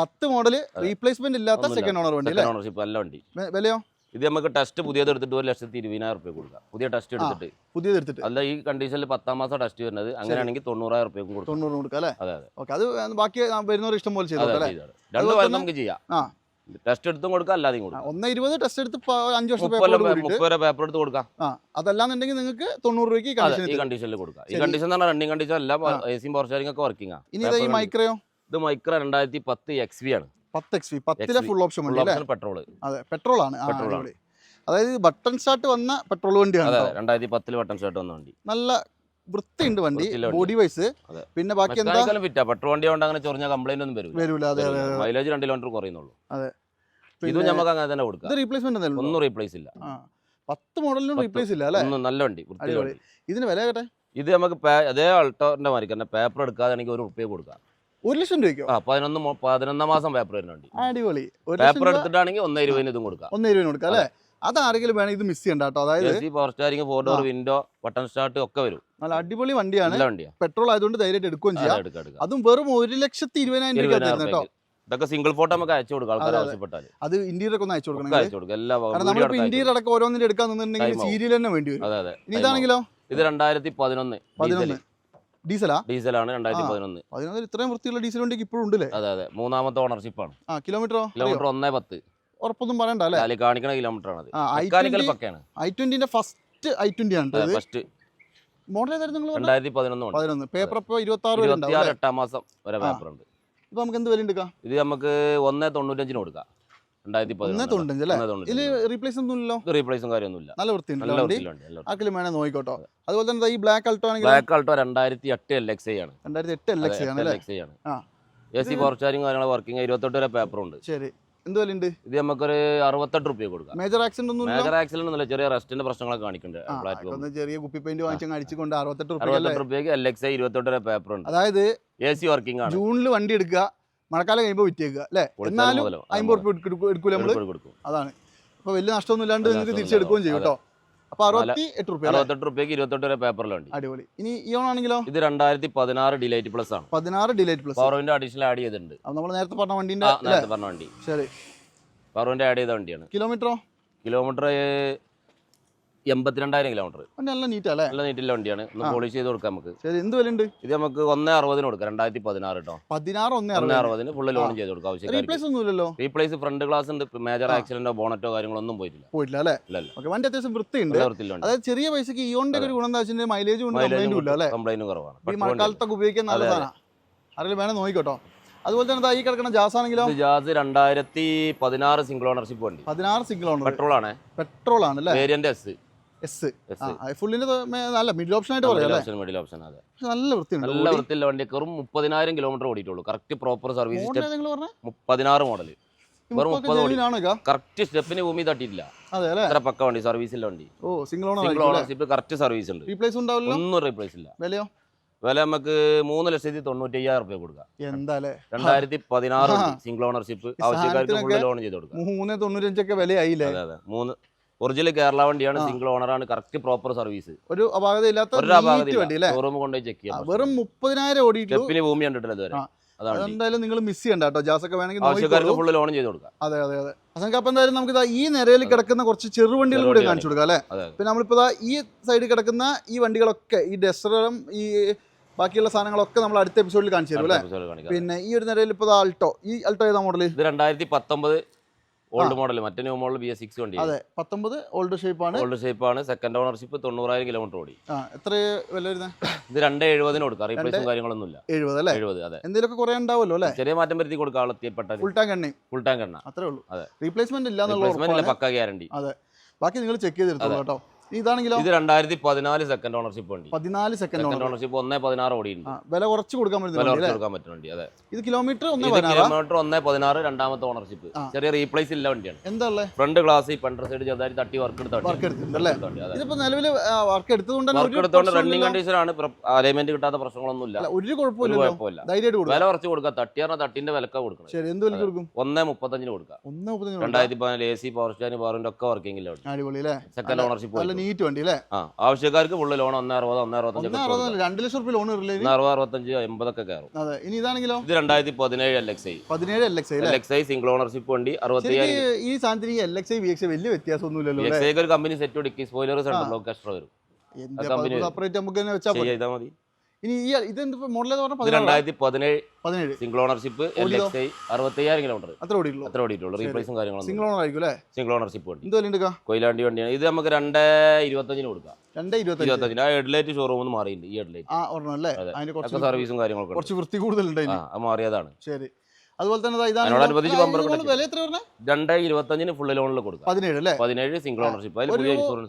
പത്ത് മോഡൽ റീപ്ലേസ്മെന്റ് ഇല്ലാത്ത സെക്കൻഡ് ഓണർ വണ്ടി ഓണർഷിപ്പ് നല്ല വണ്ടി. വിലയോ? ഇത് നമുക്ക് ടെസ്റ്റ് പുതിയത് എടുത്തിട്ട് ഒരു ലക്ഷത്തി ഇരുപതിനായിരം റുപ്യ കൊടുക്കാം. പുതിയ ടെസ്റ്റ് എടുത്തിട്ട്. പുതിയ എടുത്തിട്ട്. അല്ല ഈ കണ്ടീഷനിൽ പത്താം മാസം ടെസ്റ്റ് വരുന്നത്. അങ്ങനെയാണെങ്കിൽ തൊണ്ണൂറായിരം റുപ്യ കൊടുക്കും. തൊണ്ണൂറ് കൊടുക്കാം അല്ലേ? അതെ അതെ. ഓക്കെ അത് ബാക്കി വരുന്നവർ ഇഷ്ടം പോലെ ചെയ്തോ രണ്ട് നമുക്ക് ചെയ്യാം. ആ. ടെസ്റ്റ് എടുത്തും കൊടുക്കാം അല്ലാതെയും കൊടുക്കാം. ഒന്ന് ഇരുപത് ടെസ്റ്റ് എടുത്ത് അഞ്ചു വർഷം മുപ്പത് വരെ- പേപ്പർ എടുത്ത് കൊടുക്കാം. അതല്ലാന്നുണ്ടെങ്കിൽ നിങ്ങൾക്ക് തൊണ്ണൂറ് രൂപയ്ക്ക് ഈ കണ്ടീഷനിൽ കൊടുക്കാം. ഈ കണ്ടീഷൻ എന്ന് പറഞ്ഞാൽ റണ്ണിങ് കണ്ടീഷൻ അല്ല ആ. എ സിയും പവർ ഷെയറിംഗ് ഒക്കെ വർക്കിംഗ് ഇനി ഇതാ ഈ മൈക്രയോ ഇത് മൈക്ര രണ്ടായിരത്തി പത്ത് എക്സ് വി ആണ്. പത്ത് എക്സ് വി പത്തിലെ ഫുൾ ഓപ്ഷൻ പെട്രോൾ അതെ പെട്രോൾ ആണ്. പെട്രോൾ ആണ്. അതായത് ബട്ടൺ സ്റ്റാർട്ട് വന്ന പെട്രോൾ വണ്ടിയാണ്. രണ്ടായിരത്തി പത്തിൽ ബട്ടൺ സ്റ്റാർട്ട് വന്ന വണ്ടി. നല്ല വൃത്തിയുണ്ട് വണ്ടി ബോഡി വൈസ്. പിന്നെ ബാക്കി എന്താ? ഫിറ്റാ പെട്രോൾ വണ്ടി കൊണ്ട് അങ്ങനെ ചൊറിഞ്ഞ കംപ്ലൈന്റ് ഒന്നും വരും വരൂല അതെ അതെ അതെ. മൈലേജ് രണ്ട് കിലോമീറ്റർ കുറയുന്നുള്ളൂ. അതെ. പിന്നെ നമുക്ക് അങ്ങനെ തന്നെ കൊടുക്കാം. ഇത് റീപ്ലേസ്മെന്റ് ഒന്നും? ഒന്നും റീപ്ലേസ് ഇല്ല. പത്ത് മോഡലിനും പത്ത്. റീപ്ലേസ് ഇല്ല അല്ലേ? ഒന്നും നല്ല വണ്ടി വൃത്തിയുള്ള അടിപൊളി. വണ്ടി. ഇതിന് വില കേട്ടെ? ഇത് നമുക്ക് പേ- അതേ അൾട്ടോറിന്റെ മാതിരി തന്നെ പേപ്പർ എടുക്കാതെ എനിക്ക് ഒരു റുപ്യ കൊടുക്കാം. ഒരു ലക്ഷം രൂപയ്ക്കോ? ആ പതിനൊന്ന് മോ- പതിനൊന്നാം മാസം പേപ്പർ വരുന്ന വണ്ടി. അടിപൊളി. ഒരു ലക്ഷം പേപ്പർ രൂപ എടുത്തിട്ടാണെങ്കിൽ ഒന്നേ ഇരുപതിന് ഇതും കൊടുക്കാം. ഒന്നേ രൂപ കൊടുക്കാം അല്ലേ? അത് ആരെങ്കിലും വേണം ഇത് മിസ് ചെയ്യണ്ട കേട്ടോ. അതായത് power steering four door window button start ഒക്കെ വരും. നല്ല അടിപൊളി വണ്ടിയാണ്. പെട്രോൾ ആയതുകൊണ്ട് ധൈര്യമായിട്ട് എടുക്കുകയും ചെയ്യാം. അതും വെറും ഒരു ലക്ഷത്തി ഇരുപതിനായിരം രൂപ തരുന്നത് കേട്ടോ ഇതൊക്കെ സിംഗിൾ ഫോട്ടോ നമുക്ക് അയച്ചു കൊടുക്കാം ആൾക്കാർ. ആവശ്യപ്പെട്ടാൽ അത്. ഇന്റീരിയർ ഒക്കെ ഒന്ന് അയച്ചു കൊടുക്കണം അയച്ചു കൊടുക്കാം. എല്ലാ ഭാഗവും നമ്മളിപ്പോ ഇന്റീരിയർ അടക്കം ഓരോന്നിന്റെ എടുക്കാൻ നിന്നിട്ടുണ്ടെങ്കിൽ സീരിയൽ തന്നെ വേണ്ടി വരും. അതെ അതെ. ഇതാണെങ്കിലോ? ഇത് രണ്ടായിരത്തി പതിനൊന്ന്. പതിനൊന്ന് ഡീസലാ? ഡീസലാണ് രണ്ടായിരത്തി. പതിനൊന്ന് പതിനൊന്നിൽ ഇത്രയും വൃത്തിയുള്ള ഡീസൽ വണ്ടിക്ക് ഇപ്പോഴും ഉണ്ടല്ലേ? അതെ അതെ. മൂന്നാമത്തെ ഓണർഷിപ്പാണ് ആ കിലോമീറ്ററോ കിലോമീറ്റർ ഒന്നേ പത്ത്. ഉറപ്പൊന്നും പറയണ്ട അല്ലേ? കാണിക്കണ കിലോമീറ്റർ ആണ് ഐ ട്വന്റിന്റെ ഫസ്റ്റ് ഐ ട്വന്റി ആണ്. ഫസ്റ്റ് മോഡൽ ഏതായിരുന്നു നിങ്ങൾ പറഞ്ഞത്? രണ്ടായിരത്തി പതിനൊന്ന്. ഉണ്ട് പതിനൊന്ന് പേപ്പർ ഇപ്പോൾ ഇരുപത്തി ആറ് വരെ? എട്ടാം മാസം വരെ പേപ്പർ ഉണ്ട്. നമുക്ക് എന്ത് വില എടുക്കാം ഇത് നമുക്ക് ഒന്നേ തൊണ്ണൂറ്റഞ്ചിന് കൊടുക്കാം. റീപ്ലേസും കാര്യമൊന്നുമില്ല. നല്ല വൃത്തിയുണ്ട് നോക്കിക്കോട്ടോ. അതുപോലെ തന്നെ ഈ ബ്ലാക്ക് അൾട്ടോ ആണെങ്കിൽ ബ്ലാക്ക് അൾട്ടോ രണ്ടായിരത്തി എട്ട് എൽ എക്സ് ആണ്. രണ്ടായിരത്തി എട്ട് എൽ എക്സ് ആണ് എൽ അല്ലേ? എക്സ് ആണ്. ആ. എ സി പവർ സ്റ്റാരിങ് കാര്യങ്ങൾ വർക്കിംഗ് ഇരുപത്തെട്ട് വരെ പേപ്പർ ഉണ്ട്. ശരി. എന്ത് വില ഉണ്ട് ഇത് നമുക്കൊരു അറുപത്തെട്ട് റുപ്യ കൊടുക്കാം. മേജർ ആക്സിഡന്റ് ഒന്നും ഇല്ല? മേജർ ആക്സിഡന്റ് ഒന്നുമില്ല. ചെറിയ റെസ്റ്റിന്റെ പ്രശ്നങ്ങളൊക്കെ കാണിക്കുന്നുണ്ട്. ചെറിയ കുപ്പി പെയിന്റ് വാങ്ങിച്ചങ്ങ് അടിച്ചുകൊണ്ട് അറുപത്തെട്ട് റുപ്യ അല്ലേ? അറുപത്തെട്ട് റുപ്യക്ക് എൽ എക്സ് ഐ ഇരുപത്തെട്ട് പേപ്പർ ഉണ്ട്. അതായത് എ സി വർക്കിംഗ് ആണ്. ജൂണിൽ വണ്ടി എടുക്കുക മഴക്കാലം കഴിയുമ്പോൾ വിറ്റേക്കുക അല്ലേ? എന്നാലും. അമ്പത് റുപ്യ എടുക്കൂല കൊടുക്കും അതാണ്. അപ്പൊ വലിയ നഷ്ടമൊന്നും ഇല്ലാണ്ട് നിങ്ങൾക്ക് തിരിച്ചെടുക്കുകയും ചെയ്യും കേട്ടോ. അപ്പൊ അറുപത്തി എട്ട് റുപ്യ അറുപത്തെട്ട് റുപ്യക്ക് ഇരുപത്തെട്ട് വരെ പേപ്പറിലുണ്ട്. അടിപൊളി. ഇനി ഇയോൺ ആണെങ്കിലോ? ഇത് രണ്ടായിരത്തി പതിനാറ് ഡിലൈറ്റ് പ്ലസ് ആണ്. പതിനാറ് delight plus power window additional add ചെയ്തിട്ടുണ്ട് നമ്മൾ നേരത്തെ പറഞ്ഞ വണ്ടിന്റെ ആ നേരത്തെ പറഞ്ഞ വണ്ടി. ശരി. പവർ വിൻഡോ ആഡ് ചെയ്ത വണ്ടിയാണ്. കിലോമീറ്ററോ? കിലോമീറ്റർ എൺപത്തിരണ്ടായിരം കിലോമീറ്റർ നല്ല നീറ്റാ അല്ലേ നല്ല നീറ്റുള്ള വണ്ടിയാണ്. ഒന്ന് പോളിഷ് ചെയ്ത് കൊടുക്കാം നമുക്ക്. ശരി എന്ത് വില ഉണ്ട് ഇത് നമുക്ക് ഒന്നേ അറുപതിന് കൊടുക്കാം. രണ്ടായിരത്തി പതിനാറ് കേട്ടോ പതിനാറ് ഒന്നേ അറുപതിന്? ഫുള്ള് ലോൺ ചെയ്ത് കൊടുക്കാം ആവശ്യക്കാർക്ക്. റീപ്ലേസ് ഒന്നുമില്ലല്ലോ റീപ്ലേസ് ഫ്രണ്ട് ഗ്ലാസ് ഉണ്ട്. മേജർ ആക്സിഡന്റോ ബോണറ്റോ കാര്യങ്ങളൊന്നും പോയിട്ടില്ല. പോയിട്ടില്ല അല്ലേ? ഓക്കെ വണ്ടി അത്യാവശ്യം വൃത്തിയുണ്ട്. അതായത് ചെറിയ പൈസക്ക് ഇയോണിന്റെ ഒരു ഗുണം എന്താ വെച്ചാൽ മൈലേജ് കംപ്ലൈന്റ് കുറവാണ്. ഈ മഴക്കാലത്തൊക്കെ ഉപയോഗിക്കാൻ നല്ല അതെ, സാധനം. ആരെങ്കിലും വേണേ നോക്കിക്കോട്ടോ. അതുപോലെ തന്നെ ഈ കിടക്കുന്ന ജാസ് ആണെങ്കിലും? ജാസ് രണ്ടായിരത്തി പതിനാറ് സിംഗിൾ ഓണർഷിപ്പ് വണ്ടി. പതിനാറ് സിംഗിൾ ഓണർ പെട്രോൾ ആണ് പെട്രോൾ ആണ് അല്ലേ? വേരിയന്റ് എസ് എസ് ഫുള്ളിന്റെ നല്ല മിഡിൽ ഓപ്ഷൻ ആയിട്ട് പറയാം ഓപ്ഷൻ മിഡിൽ ഓപ്ഷൻ അതെ. നല്ല വൃത്തിയുണ്ട്. നല്ല വൃത്തിയുള്ള വണ്ടി വെറും മുപ്പതിനായിരം കിലോമീറ്റർ ഓടിയിട്ടുള്ളൂ. കറക്റ്റ് പ്രോപ്പർ സർവീസ് മുപ്പതിനാറ് മോഡൽ വെറും മുപ്പത്? കറക്റ്റ് സ്റ്റെപ്പിന് ഭൂമി തട്ടിയിട്ടില്ല. അത്ര പക്ക വണ്ടി സർവീസിലെ വണ്ടി. ഓ single owner single ownership correct service ഉണ്ട്. റീപ്ലേസ് ഉണ്ടാവില്ല? ഒന്നും റീപ്ലേസ് ഇല്ല. വിലയോ? വില നമുക്ക് മൂന്ന് ലക്ഷത്തി തൊണ്ണൂറ്റി അയ്യായിരം റുപ്യ കൊടുക്കാം. എന്താ അല്ലേ? രണ്ടായിരത്തി പതിനാറ് സിംഗിൾ ഓണർഷിപ്പ് ആവശ്യക്കാർക്ക് ഫുള്ള് ലോൺ ചെയ്ത് കൊടുക്കാം. മൂന്ന് തൊണ്ണൂറ്റഞ്ചൊക്കെ വിലയായില്ലേ? അതെ അതെ. മൂന്ന് ഒറിജിനൽ കേരള വണ്ടിയാണ്. സിംഗിൾ ഓണറാണ് കറക്റ്റ് പ്രോപ്പർ സർവീസ് ഒരു അപാകത ഇല്ലാത്ത ഒരു അപാകത ഷോറൂം കൊണ്ടുപോയി ചെക്ക് ചെയ്യാം വെറും മുപ്പതിനായിരം ഓടി സ്റ്റെപ്പിന് ഭൂമി കണ്ടിട്ടില്ല ഇതുവരെ. അതെന്തായാലും നിങ്ങൾ മിസ് ചെയ്യണ്ട കേട്ടോ. ജാസൊക്കെ വേണമെങ്കിൽ ആവശ്യക്കാർക്ക് നോക്കിക്കോളൂ. ഫുള്ള് ലോൺ ചെയ്ത് കൊടുക്കാം. അതെ അതെ അതെ. അസംഖ്യ അപ്പം എന്തായാലും നമുക്ക് ഈ നിരയിൽ കിടക്കുന്ന കുറച്ച് ചെറുവണ്ടികൾ കൂടി കാണിച്ചു കൊടുക്കാം അല്ലേ? പിന്നെ നമ്മളിപ്പോൾ ദാ ഈ സൈഡിൽ കിടക്കുന്ന ഈ വണ്ടികളൊക്കെ ഈ ഡെസ്റ്ററും ഈ ബാക്കിയുള്ള സാധനങ്ങളൊക്കെ നമ്മൾ അടുത്ത എപ്പിസോഡിൽ കാണിച്ചു തരും അല്ലേ. പിന്നെ ഈ ഒരു നിരയിൽ ഇപ്പോൾ ആൾട്ടോ ഈ ആൾട്ടോ ഏതാ മോഡൽ ഇത് രണ്ടായിരത്തി പത്തൊമ്പത് ഓൾഡ് മോഡൽ മറ്റേ new model B S six വണ്ടി. അതെ പത്തൊമ്പത് ഓൾഡ് ഷേപ്പാണ് ഓൾഡ് ഷേപ്പ് ആണ്. സെക്കൻഡ് ഓണർഷിപ്പ് തൊണ്ണൂറായിരം കിലോമീറ്റർ ഓടി. എത്ര വില വരുന്നത് ഇത് രണ്ട് എഴുപതിന് കൊടുക്കാം. റീപ്ലേസും കാര്യങ്ങളൊന്നും ഇല്ല. എഴുപത് അല്ലേ? എഴുപത് അതെ. എന്തെങ്കിലുമൊക്കെ കുറേ ഉണ്ടാവുമല്ലോ അല്ലേ? ചെറിയ മാറ്റം വരുത്തി കൊടുക്കാം എത്തിയപ്പെട്ട ഫുൾ ടാങ്ക് എണ്ണയും. ഫുൾ ടാങ്ക് എണ്ണ. അത്രേ ഉള്ളൂ. അതെ. റീപ്ലേസ്മെന്റ് ഇല്ല റീപ്ലേസ്മെന്റ് ഇല്ല പക്ക ഗ്യാരണ്ടി ബാക്കി നിങ്ങൾ ചെക്ക് ചെയ്തെടുത്തോളൂ കേട്ടോ. ഇതാണെങ്കിലോ? ഇത് രണ്ടായിരത്തി പതിനാല് സെക്കൻഡ് ഓണർഷിപ്പ് വണ്ടി. പതിനാല് സെക്കൻഡ് ഓണർഷിപ്പ് ഒന്നേ പതിനാറ് ഓടി വില കുറച്ച് കൊടുക്കാൻ അല്ലേ കൊടുക്കാൻ പറ്റുന്ന വണ്ടി അതെ. ഇത് കിലോമീറ്റർ ഒന്നേ കിലോമീറ്റർ ഒന്നേ പതിനാറ് രണ്ടാമത്തെ ഓണർഷിപ്പ് ചെറിയ റീപ്ലേസ് ഇല്ല വണ്ടിയാണ്. എന്താ ഫ്രണ്ട് ഗ്ലാസ് ഈ പെൻഡർ സൈഡ് ചെറുതായി തട്ടി വർക്ക് എടുത്ത അല്ലേ? വണ്ടി അതെ. ഇതിപ്പോ നിലവിൽ വർക്ക് എടുത്തതുകൊണ്ട് തന്നെ വർക്ക് എടുത്തോണ്ട് റണ്ണിങ് കണ്ടീഷൻ ആണ്. അലൈൻമെന്റ് കിട്ടാത്ത പ്രശ്നങ്ങളൊന്നുമില്ല അല്ല, ഒരു കുഴപ്പമില്ല വില കുറച്ച് കൊടുക്കാം. തട്ടിയാറിന തട്ടിന്റെ വിലക്ക കൊടുക്കണം ശരി എന്ത് വില കൊടുക്കും? ഒന്നേ മുപ്പത്തഞ്ചിന് കൊടുക്കാം. ഒന്ന് മുപ്പത്തഞ്ച് കൊടുക്കാം. രണ്ടായിരത്തി പതിനാല് എ സി പവർ സ്റ്റാൻഡ് പവറിന്റെ ഒക്കെ വർക്കിംഗ് ഇല്ല സെക്കൻഡ് ഓണർഷിപ്പ് നീറ്റ് വണ്ടി അല്ലേ ആ ആവശ്യക്കാർക്ക് ഫുള്ള് ലോൺ ഒന്നേ അറുപത് ഒന്നേ അറുപത്തഞ്ച് രണ്ട് ലക്ഷം റുപ്യ ലോൺ അറുപത് അറുപത്തഞ്ച് എൺപതൊക്കെ കയറും. അതെ ഇനി ഇതാണെങ്കിലോ? ഇത് രണ്ടായിരത്തി പതിനേഴ് എൽ എക്സ് ഐ പതിനേഴ് L X I L X I single ownership വണ്ടി ശരിക്കും ഈ സാധനത്തിന് L X I V X I വലിയ വ്യത്യാസമൊന്നുമില്ലല്ലോ അല്ലേ എക്സ് ഐക്ക് ഒരു company set dicky spoiler central block extra വരും. സെപ്പറേറ്റ് നമുക്ക് വെച്ചാൽ മതി. ഇനി ഈ ഇത് എന്ത് മോഡൽ എന്ന് പറഞ്ഞാൽ രണ്ടായിരത്തി പതിനേഴ് പതിനേഴ് സിംഗിൾ ഓണർഷിപ്പ് അറുപത്തയ്യായിരം കിലോമീറ്റർ അത്ര ഓടിയുള്ളൂ അത്ര ഓടിയിട്ടുള്ളൂ. റീപ്ലേസും കാര്യങ്ങളും സിംഗിൾ ഓണർ ആയിരിക്കും അല്ലേ? സിംഗിൾ ഓണർഷിപ്പ് വണ്ടി. എന്ത് കൊയിലാണ്ടി വണ്ടിയാണ്. ഇത് നമുക്ക് രണ്ട് ഇരുപത്തഞ്ചിന് കൊടുക്കാം. രണ്ട് ഇരുപത്തി ഇരുപത്തഞ്ചിന്. ആ ഹെഡ്ലൈറ്റ് ഷോറൂമിൽ മാറിയിട്ടുണ്ട്. ഈ ഹെഡ്ലൈറ്റ് ആ ഒരെണ്ണം അല്ലേ? അതെ. അതിന് കുറച്ച് സർവീസും കാര്യങ്ങളൊക്കെ. കുറച്ച് വൃത്തി കൂടുതലുണ്ട് ആ മാറിയതാണ്. ശരി. അതുപോലെ തന്നെ ഇതാണ് ഒക്കെ വില എത്ര രണ്ട് ഇരുപത്തഞ്ചിന് ഫുൾ ലോണിൽ കൊടുക്കാം. പതിനേഴ് അല്ലേ? പതിനേഴ് സിംഗിൾ ഓണർഷിപ്പ് അതിൽ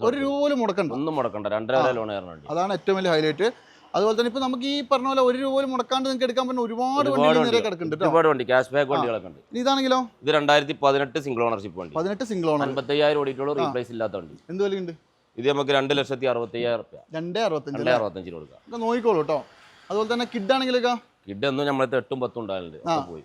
ഒരു രൂപ പോലും മുടക്കണ്ട. ഒന്നും മുടക്കണ്ട. രണ്ടര ലോൺ കയറുന്നുണ്ട് അതാണ് ഏറ്റവും വലിയ ഹൈലൈറ്റ് അതുപോലെ തന്നെ ഇപ്പൊ നമുക്ക് ഈ പറഞ്ഞ പോലെ ഒരു രൂപ പോലും മുടക്കാണ്ട് നിങ്ങൾക്ക് എടുക്കാൻ പറ്റുന്ന ഒരുപാട് വണ്ടി നിര കിടക്കുന്നുണ്ട് ഒരുപാട് വണ്ടി ക്യാഷ് ബാക്ക് വണ്ടികളൊക്കെ ഉണ്ട്. ഇതാണെങ്കിലോ? ഇത് രണ്ടായിരത്തി പതിനെട്ട് സിംഗിൾ ഓണർഷിപ്പ് വണ്ടി. പതിനെട്ട് സിംഗിൾ ഓണർ അമ്പത്തയ്യായിരം ഓടിയിട്ടുള്ള റീപ്ലേസ് ഇല്ലാത്ത വണ്ടി. എന്ത് വിലയുണ്ട്? ഇത് നമുക്ക് രണ്ട് ലക്ഷത്തി അറുപത്തയ്യായിരം റുപ്യ. രണ്ടേ അറുപത്തഞ്ച് രണ്ടേ അറുപത്തഞ്ചിന് കൊടുക്കാം. നോക്കിക്കോളൂ കേട്ടോ. അതുപോലെ തന്നെ കിഡ് ആണെങ്കിലൊക്കെ? കിഡ് ഒന്നും നമ്മളത്തെ എട്ടും പത്തും പോയി.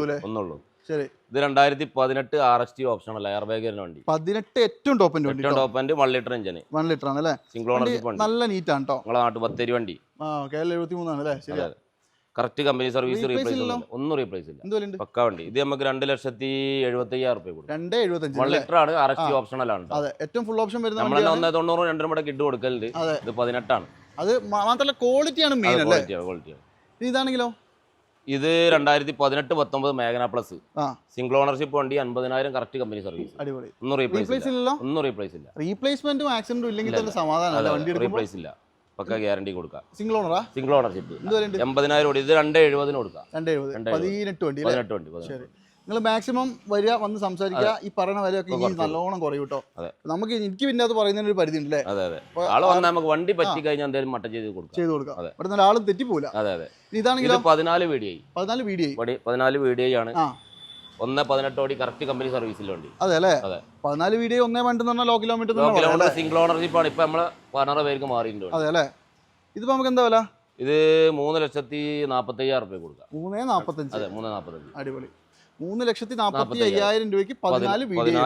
അല്ലേ? ഒന്നുള്ളൂ. ശരി. ഇത് രണ്ടായിരത്തി പതിനെട്ട് R S T optional air bag വണ്ടി? പതിനെട്ട് ഏറ്റവും ടോപ്പ് ഏറ്റവും ടോപ്പ് വൺ ലിറ്റർ എഞ്ചിന് വൺ ലിറ്റർ ആണ് അല്ലേ സിംഗിൾ ഓണർ ഓണർഷിപ്പ് വണ്ടി നല്ല നീറ്റാണ് കേട്ടോ നമ്മളെ നാട്ടു ബത്തേരി വണ്ടി. ആ കെ എൽ എഴുപത്തി മൂന്നാണ് അല്ലേ? ശരി അതെ കറക്റ്റ് കമ്പനി സർവീസ് റീപ്ലേസ് ഒന്നും റീപ്ലേസ് ഇല്ല. പക്ക വണ്ടി. ഇത് നമുക്ക് രണ്ട് ലക്ഷത്തി എഴുപത്തി അയ്യായിരം റുപ്യ കൊടുക്കും വൺ ലിറ്റർ ആണ് ആർ എസ് ടി. ഓപ്ഷണൽ ആണ് ഏറ്റവും ഫുൾ ഓപ്ഷൻ വരുന്നത് നമ്മൾ ഒന്നേ തൊണ്ണൂറ് രണ്ടര കൂടെ കിട്ടു കൊടുക്കലുണ്ട്. അതെ. ഇത് പതിനെട്ടാണ്. അത് മാത്രമല്ല ക്വാളിറ്റിയാണ് മെയിൻ അല്ലേ? ക്വാളിറ്റിയാണ് ഇതാണെങ്കിലോ? ഇത് രണ്ടായിരത്തി പതിനെട്ട് പത്തൊമ്പത് മേഘന പ്ലസ് സിംഗിൾ ഓണർഷിപ്പ് വണ്ടി അൻപതിനായിരം കറക്റ്റ് കമ്പനി സർവീസ് ഒന്നും റീപ്ലേസ് ഇല്ല. ഒന്നും റീപ്ലേസ് ഇല്ല. റീപ്ലേസ്മെന്റും ആക്സിഡന്റും ഇല്ലെങ്കിൽ റീപ്ലേസ് ഇല്ല. പക്ക ഗ്യാരണ്ടി കൊടുക്കാം. സിംഗിൾ ഓണറാ സിംഗിൾ ഓണർഷിപ്പ് എൺപതിനായിരം കൂടി ഇത് രണ്ട് എഴുപതിന് കൊടുക്കാം. രണ്ട് എഴുപത്. പതിനെട്ട് വണ്ടി പതിനെട്ട് വണ്ടി. നിങ്ങൾ മാക്സിമം വരിക വന്ന് സംസാരിക്കുക ഈ പറയുന്ന വിലയൊക്കെ ഇനി നല്ലോണം കുറയും കേട്ടോ നമുക്ക് എനിക്ക് പിന്നെ അത് പറയുന്നതിന് ഒരു പരിധി ഉണ്ടല്ലേ ആൾ വന്നാൽ നമുക്ക് വണ്ടി പറ്റി കഴിഞ്ഞാൽ മട്ട ചെയ്ത് കൊടുക്കാം. ചെയ്ത് കൊടുക്കാം. അതെ. ഇവിടെ നിന്ന് ആളും തെറ്റിപ്പോല അതെ അതെ. ഇനി ഇതാണെങ്കിലോ ഇത് പതിനാല് ആണ് ഒന്ന് പതിനെട്ടോടി കറക്റ്റ് കമ്പനി സർവീസിലുണ്ട് അതെ അല്ലേ. പതിനാല് വീഡിയോ ഒന്നേ വേണ്ടെന്ന് പറഞ്ഞാൽ ലോ കിലോമീറ്റർ സിംഗിൾ ഓണർഷിപ്പ് ആണ്. ഇപ്പൊ നമ്മളെ പതിനാറ് പേർക്ക് മാറിയിട്ടുണ്ട് അതെ അല്ലേ? ഇതിപ്പോ നമുക്ക് എന്താ വില? ഇത് മൂന്ന് ലക്ഷത്തി നാപ്പത്തി അയ്യായിരം റുപ്യ കൊടുക്കാം. മൂന്നേ നാപ്പത്തഞ്ച്. അതെ മൂന്ന് നാപ്പത്തഞ്ച്. അടിപൊളി. മൂന്ന് ലക്ഷത്തി നാൽപ്പത്തി അയ്യായിരം രൂപയ്ക്ക് പതിനാല് വീഡിയോ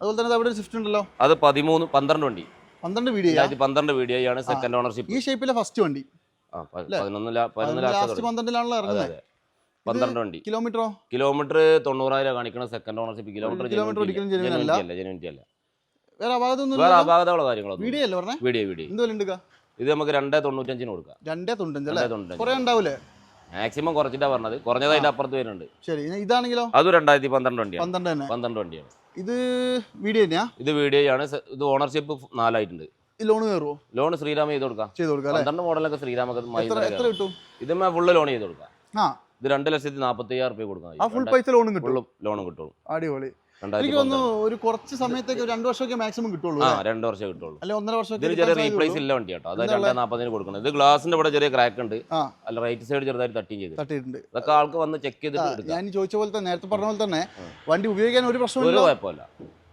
അതുപോലെ തന്നെ അവിടെ ഒരു സ്വിഫ്റ്റ് ഉണ്ടല്ലോ? അത് പതിമൂന്ന് പന്ത്രണ്ട് വണ്ടി. പന്ത്രണ്ട് വീഡിയോ പന്ത്രണ്ട് വീഡിയോ ആണ് സെക്കൻഡ് ഓണർഷിപ്പ് ഈ ഷേപ്പിലെ ഫസ്റ്റ് വണ്ടി. ലാസ്റ്റ് പന്ത്രണ്ടിലാണല്ലോ ഇറങ്ങുന്നത് പന്ത്രണ്ട് വണ്ടി. കിലോമീറ്ററോ കിലോമീറ്റർ തൊണ്ണൂറായിരം കാണിക്കുന്ന സെക്കൻഡ് ഓണർഷിപ്പ് കിലോമീറ്റർ കിലോമീറ്റർ ഒരിക്കലും genuine അല്ല. വേറെ അപാകതൊന്നും വേറെ അപാകതകളോ കാര്യങ്ങളോ വീഡിയോ അല്ലേ പറഞ്ഞേ? Video video. എന്ത് ഇത് നമുക്ക് രണ്ടേ തൊണ്ണൂറ്റഞ്ചിന് കൊടുക്കാം. രണ്ടേ തൊണ്ണൂറ്റഞ്ച് അല്ലേ? കുറെ ഉണ്ടാവൂലേ? മാക്സിമം കുറച്ചിട്ടാ പറഞ്ഞത്. കുറഞ്ഞത് അതിന്റെ അപ്പുറത്ത് വരുന്നുണ്ട്. ശരി. ഇതാണെങ്കിലോ? അത് രണ്ടായിരത്തി പന്ത്രണ്ട് വണ്ടിയാണ്. പന്ത്രണ്ട് തന്നെ. പന്ത്രണ്ട് വണ്ടിയാണ്. ഇത് വീഡിയോ തന്നെയാ? ഇത് വീഡിയോ ആണ്. ഇത് ഓണർഷിപ്പ് നാലായിട്ടുണ്ട്. ലോൺ കയറുമോ ലോൺ ശ്രീരാമ ചെയ്ത് കൊടുക്കാം. ചെയ്ത് കൊടുക്കാം അല്ലേ? പന്ത്രണ്ട് മോഡലൊക്കെ ശ്രീരാമൊക്കെ എത്ര കിട്ടും? ഇതുമ്മേ ഫുള്ള് ലോൺ ചെയ്ത് കൊടുക്കാം. ഇത് രണ്ട് ലക്ഷത്തി നാപ്പത്തി അയ്യായിരം റുപ്യ കൊടുക്കാം. ആ ഫുൾ പൈസ ലോണും കിട്ടും? ലോണും കിട്ടും. അടിപൊളി. എനിക്ക് തോന്നുന്നു ഒരു കുറച്ച് സമയത്തേക്ക് ഒരു രണ്ട് വർഷമൊക്കെ മാക്സിമം കിട്ടുള്ളൂ ആ? രണ്ട് വർഷം കിട്ടുള്ളൂ. അല്ലെ ഒന്നര വർഷം ഇതിന് ചെറിയ. റീപ്ലേസ് ഇല്ല വണ്ടി കേട്ടോ. അത് രണ്ടേ നാൽപ്പതിന് കൊടുക്കുന്നത് ഇത് ഗ്ലാസിന്റെ ഇവിടെ ചെറിയ ക്രാക്ക് ഉണ്ട്. അല്ല റൈറ്റ് സൈഡ് ചെറുതായിട്ട് ചെയ്ത്. തട്ടിയിട്ടുണ്ട്. അതൊക്കെ ആൾക്ക് വന്ന് ചെക്ക് ചെയ്തിട്ട് ഞാൻ ചോദിച്ച പോലെ തന്നെ നേരത്തെ പറഞ്ഞ പോലെ തന്നെ വണ്ടി ഉപയോഗിക്കാൻ ഒരു ഒരു പ്രശ്നമില്ല കുഴപ്പമില്ല.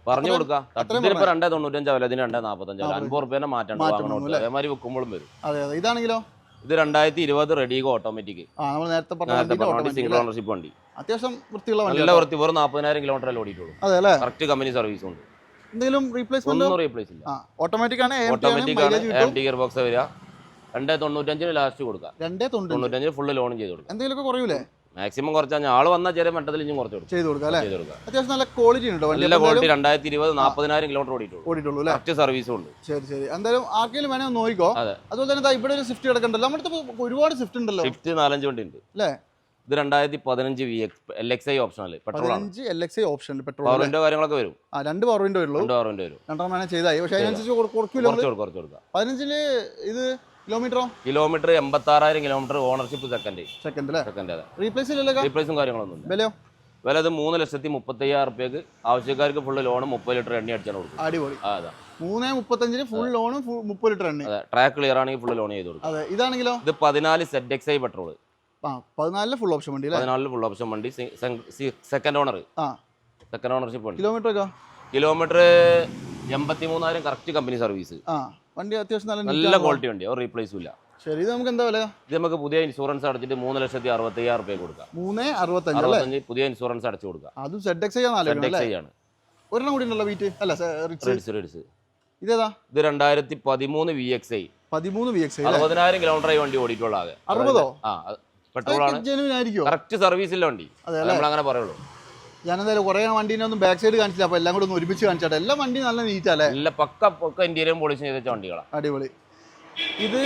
പറഞ്ഞു കൊടുക്കാം. ഇതിനിപ്പോ രണ്ടേ തൊണ്ണൂറ്റഞ്ചാവില്ല ഇതിന് രണ്ടേ നാൽപ്പത്തഞ്ചാവില്ല. അൻപത് റുപ്യേനെ മാറ്റം മാറ്റം വാങ്ങണം അതേമാതിരി വെക്കുമ്പോഴും വരും. അതെ അതെ. ഇതാണെങ്കിലോ? ഇത് രണ്ടായിരത്തി ഇരുപത് റെഡിഗോ ഓട്ടോമാറ്റിക് നമ്മൾ നേരത്തെ പറഞ്ഞ സിംഗിൾ ഓണർഷിപ്പ് വണ്ടി. അത്യാവശ്യം വൃത്തിയുള്ള വണ്ടി നല്ല വൃത്തി വെറും നാൽപ്പതിനായിരം കിലോമീറ്റർ ഓടിയിട്ടുള്ളൂ. അതെ അല്ലേ? കറക്റ്റ് കമ്പനി സർവീസ് ഉണ്ട്. എന്തെങ്കിലും റീപ്ലേസ്മെന്റ് ഒന്നും റീപ്ലേസ് ഇല്ല. ഓട്ടോമാറ്റിക് ആണ് ഓട്ടോമാറ്റിക് ആണ് ടി ഗിയർ ബോക്സ് വരിക. രണ്ടേ തൊണ്ണൂറ്റഞ്ചിന് ലാസ്റ്റ് കൊടുക്കാം രണ്ടേ തൊണ്ണൂറ് തൊണ്ണൂറ്റഞ്ചിന് ഫുള്ള് ലോണും ചെയ്ത് കൊടുക്കാം എന്തെങ്കിലുമൊക്കെ കുറയൂലേ? മാക്സിമം കുറച്ചാൽ ആൾ വന്നാൽ ചെറിയ മട്ടത്തിൽ ഇനിയും കുറച്ച് കൊടുക്കും. ചെയ്ത് കൊടുക്കാം അല്ലേ? ചെയ്ത് കൊടുക്കാം. അത്യാവശ്യം നല്ല ക്വാളിറ്റി ഉണ്ട് വണ്ടി നല്ല ക്വാളിറ്റി രണ്ടായിരത്തി ഇരുപത് നാൽപ്പതിനായിരം കിലോമീറ്റർ ഓടിയിട്ടുള്ളൂ. ഓടിയിട്ടുള്ളൂ അല്ലേ? കറക്റ്റ് സർവീസും ഉണ്ട്. ശരി ശരി. എന്തായാലും ആർക്കെങ്കിലും വേണേ ഒന്ന് നോക്കിക്കോ. അതെ. അതുപോലെ തന്നെ ഇവിടെ ഒരു സ്വിഫ്റ്റ് കിടക്കണ്ടല്ലോ. നമ്മുടെ ഒരുപാട് സ്വിഫ്റ്റ് ഉണ്ടല്ലോ. സ്വിഫ്റ്റ് നാലഞ്ച് വണ്ടി ഉണ്ട്. അല്ലേ? ഇത് രണ്ടായിരത്തി പതിനഞ്ച് V X L X I optional petrol L X I petrol power window കാര്യങ്ങളൊക്കെ വരും. ആ രണ്ട് പവർ വിൻഡോ ഉള്ളൂ. രണ്ട് പവർ വിൻഡോ വരും. രണ്ടെണ്ണം ചെയ്തായി. പക്ഷേ അതിനനുസരിച്ച് കുറച്ച് കൊടുക്കാം. പതിനഞ്ചിൽ ഇത് കിലോമീറ്ററോ? കിലോമീറ്റർ എൺപത്തി ആറായിരം കിലോമീറ്റർ ഓണർഷിപ്പ് സെക്കൻഡ് സെക്കൻഡ് അല്ലേ സെക്കൻഡ് അതെ റീപ്ലേസ് ഇല്ലല്ലോ റീപ്ലേസും കാര്യങ്ങളൊന്നും വിലയോ? വില അത് മൂന്ന് ലക്ഷത്തി മുപ്പത്തി അയ്യായിരം റുപ്യക്ക്. ആവശ്യക്കാർക്ക് ഫുള്ള് ലോൺ മുപ്പത് ലിറ്റർ എണ്ണ അടിച്ചാണ് കൊടുക്കും അടിപൊളി. അതെ. മൂന്നേ മുപ്പത്തഞ്ചിന് ഫുൾ ലോണും മുപ്പത് ലിറ്റർ എണ്ണ. ട്രാക്ക് ക്ലിയർ ആണെങ്കിൽ ഫുള്ള് ലോൺ ചെയ്ത് കൊടുക്കും. അതെ ഇതാണെങ്കിലോ? ഇത് പതിനാല് സെഡ് എക്സ് ഐ പെട്രോൾ പതിനാലിൽ ഫുൾ ഓപ്ഷൻ വണ്ടി പതിനാലിൽ ഫുൾ ഓപ്ഷൻ വണ്ടി. സെക്കൻഡ് ഓണർ ആ. സെക്കൻഡ് ഓണർഷിപ്പ് ഉണ്ട് കിലോമീറ്റർ കിലോമീറ്റർ എൺപത്തി മൂന്നായിരം കറക്റ്റ് കമ്പനി സർവീസ് ആ. വണ്ടി അത്യാവശ്യം നല്ല നല്ല ക്വാളിറ്റി വണ്ടി ഒരു റീപ്ലേസും ഇല്ല. ശരി ഇത് നമുക്ക് എന്താ വില? ഇത് നമുക്ക് പുതിയ ഇൻഷുറൻസ് അടച്ചിട്ട് മൂന്ന് ലക്ഷത്തി അറുപത്തി അയ്യായിരം റുപ്യ കൊടുക്കാം. മൂന്ന് അറുപത്തഞ്ച് അറുപത്തഞ്ച് പുതിയ ഇൻഷുറൻസ് അടച്ചു കൊടുക്കാം. അതും സെഡ് എക്സ് ആണ്. ഒരെണ്ണം കൂടി ഉണ്ടല്ലോ വീറ്റ് അല്ല റിഡ്സ് റെഡ്സ് ഇതേതാ? ഇത് രണ്ടായിരത്തി പതിമൂന്ന് വി എക്സ് ഐ പതിമൂന്ന് വി എക്സ് ഐ അറുപതിനായിരം കിലോമീറ്റർ വണ്ടി ഓടിയിട്ടുള്ള അറുപതോ? ആ പെട്രോൾ ആണ് കറക്റ്റ് സർവീസിലെ വണ്ടി. അതെ നമ്മൾ അങ്ങനെ പറയുള്ളൂ. ഞാനെന്തായാലും കുറേ വണ്ടീനെ ഒന്നും ബാക്ക് സൈഡ് കാണിച്ചില്ല. അപ്പോൾ എല്ലാം കൂടെ ഒന്ന് ഒരുമിച്ച് കാണിച്ചാട്ടെ. എല്ലാ വണ്ടി നല്ല നീറ്റാല്ലേ നല്ല പക്ക പക്ക ഇന്ത്യയിലും പോളിഷ് ചെയ്ത വണ്ടികളാണ് അടിപൊളി. ഇത്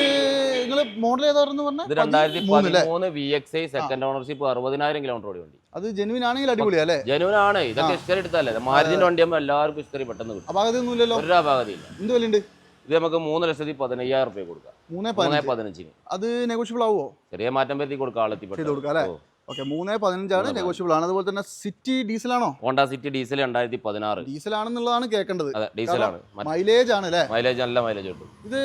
നിങ്ങൾ മോഡൽ ഏതാണെന്ന് ഇത് പറഞ്ഞാൽ രണ്ടായിരത്തി മൂന്ന് പതിമൂന്ന് V X I second ownership അറുപതിനായിരം കിലോമീറ്റർ ഓടി വണ്ടി. അത് ജെനുവിൻ ആണെങ്കിൽ അടിപൊളി അല്ലേ? ജെനുവിൻ ആണ്. ഇതൊക്കെ ഹിസ്റ്ററി എടുത്തല്ലേ മാരുതിന്റെ വണ്ടി ആകുമ്പോൾ എല്ലാവർക്കും ഹിസ്റ്ററി പെട്ടെന്ന് കിട്ടും. അതൊന്നും ഒരു അപാകതയില്ല. എന്ത് വിലയുണ്ട്? ഇത് നമുക്ക് മൂന്ന് ലക്ഷത്തി പതിനയ്യായിരം റുപ്യ കൊടുക്കാം. മൂന്നേ മൂന്ന് പതിനഞ്ച് പതിനഞ്ചിന്. അത് നെഗോഷ്യബിൾ ആവുമോ ചെറിയ മാറ്റം വരുത്തി കൊടുക്കാം ആളെത്തി കൊടുക്കാം അല്ലേ? ഓക്കെ മൂന്ന് പതിനഞ്ചാണ് നെഗോഷ്യബിൾ ആണ്. അതുപോലെ തന്നെ സിറ്റി ഡീസലാണോ? ഹോണ്ട സിറ്റി ഡീസൽ രണ്ടായിരത്തി പതിനാറ്. ഡീസൽ ആണെന്നുള്ളതാണ് കേൾക്കേണ്ടത് ഡീസലാണ്. മൈലേജ് ആണ് അല്ലേ? മൈലേജ് നല്ല മൈലേജ് കിട്ടും. ഇത്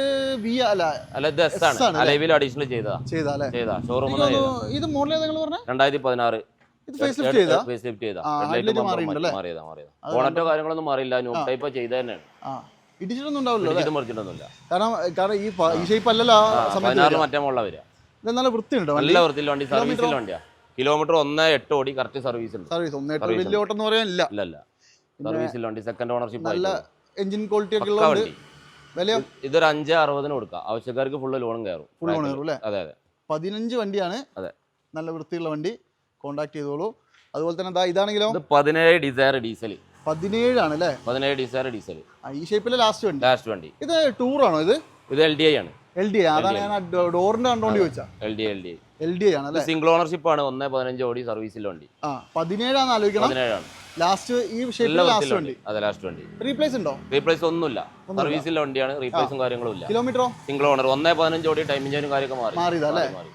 വി അല്ല അല്ല ഇത് എസ് ആണ്. അലൈവിൽ അഡീഷണൽ ചെയ്താ ചെയ്താ അല്ലേ? ചെയ്താ. ഷോറൂം എനിക്ക് ഇത് മോഡൽ ഏതാ നിങ്ങൾ പറഞ്ഞത് രണ്ടായിരത്തി പതിനാറ്. ബോണറ്റോ കാര്യങ്ങളൊന്നും മാറിയില്ല. ന്യൂ ടൈപ്പ് ചെയ്ത തന്നെയാണ് ഇടിച്ചിട്ടൊന്നും ഉണ്ടാവില്ല കാരണം കാരണം ഈ ഷേപ്പ് അല്ലല്ലോ. മറ്റേ മുകളിൽ വരിക. നല്ല വൃത്തിയുണ്ട് നല്ല വൃത്തിയിൽ വണ്ടി? സർവീസിൽ വണ്ടിയാ. കിലോമീറ്റർ ഒന്ന് എട്ട് ഓടി കറക്റ്റ് സർവീസ് ഉണ്ട്. സർവീസ് വലിയ ഓട്ടം എന്ന് ഇല്ല. ഇല്ല സർവീസിൽ വണ്ടി സെക്കൻഡ് ഓണർഷിപ്പ് നല്ല എഞ്ചിൻ ക്വാളിറ്റി ഒക്കെ വണ്ടി. വില ഇതൊരു അഞ്ച് അറുപതിന് കൊടുക്കാം. ആവശ്യക്കാർക്ക് ഫുള്ള് ലോണും കയറും. ഫുൾ ലോൺ കയറും അല്ലേ? അതെ അതെ. പതിനഞ്ച് വണ്ടിയാണ് അതെ. നല്ല വൃത്തിയുള്ള വണ്ടി. കോണ്ടാക്ട് ചെയ്തോളൂ. അതുപോലെ തന്നെ ഇതാണെങ്കിലോ? ഇത് പതിനേഴ് ഡിസയർ ഡീസൽ പതിനേഴാണ് അല്ലേ? പതിനേഴ് ഡിസയർ ഡീസൽ ഈ ഷേപ്പിലെ ലാസ്റ്റ് വണ്ടി. ലാസ്റ്റ് വണ്ടി. ഇത് ടൂറാണോ ഇത്? ഇത് എൽ ഡി ഐ ആണ്. എൽ ഡി ഐ അതാണ് ഞാൻ ഡോറിന്റെ കണ്ടോണ്ട് ചോദിച്ചാ L D L D I L D ആണ് അല്ലേ? സിംഗിൾ ഓണർഷിപ്പ് ആണ്. ഒന്ന് പതിനഞ്ച് ഓടി സർവീസിൽ വണ്ടി ആ പതിനേഴാണ് ആലോചിക്കണം. പതിനേഴാണ്. ലാസ്റ്റ് ഈ ഷേപ്പിലെ ലാസ്റ്റ് വണ്ടി. അതെ ലാസ്റ്റ് വണ്ടി. റീപ്ലേസ് ഉണ്ടോ? റീപ്ലേസ് ഒന്നുമില്ല. സർവീസിലെ വണ്ടിയാണ്. റീപ്ലേസും കാര്യങ്ങളും ഇല്ല. കിലോമീറ്ററോ സിംഗിൾ ഓണർ ഒന്നേ പതിനഞ്ച് ഓടി ടൈം ഇഞ്ചിനും കാര്യമൊക്കെ മാറി. മാറിയതാ അല്ലേ? മാറി, മാറി.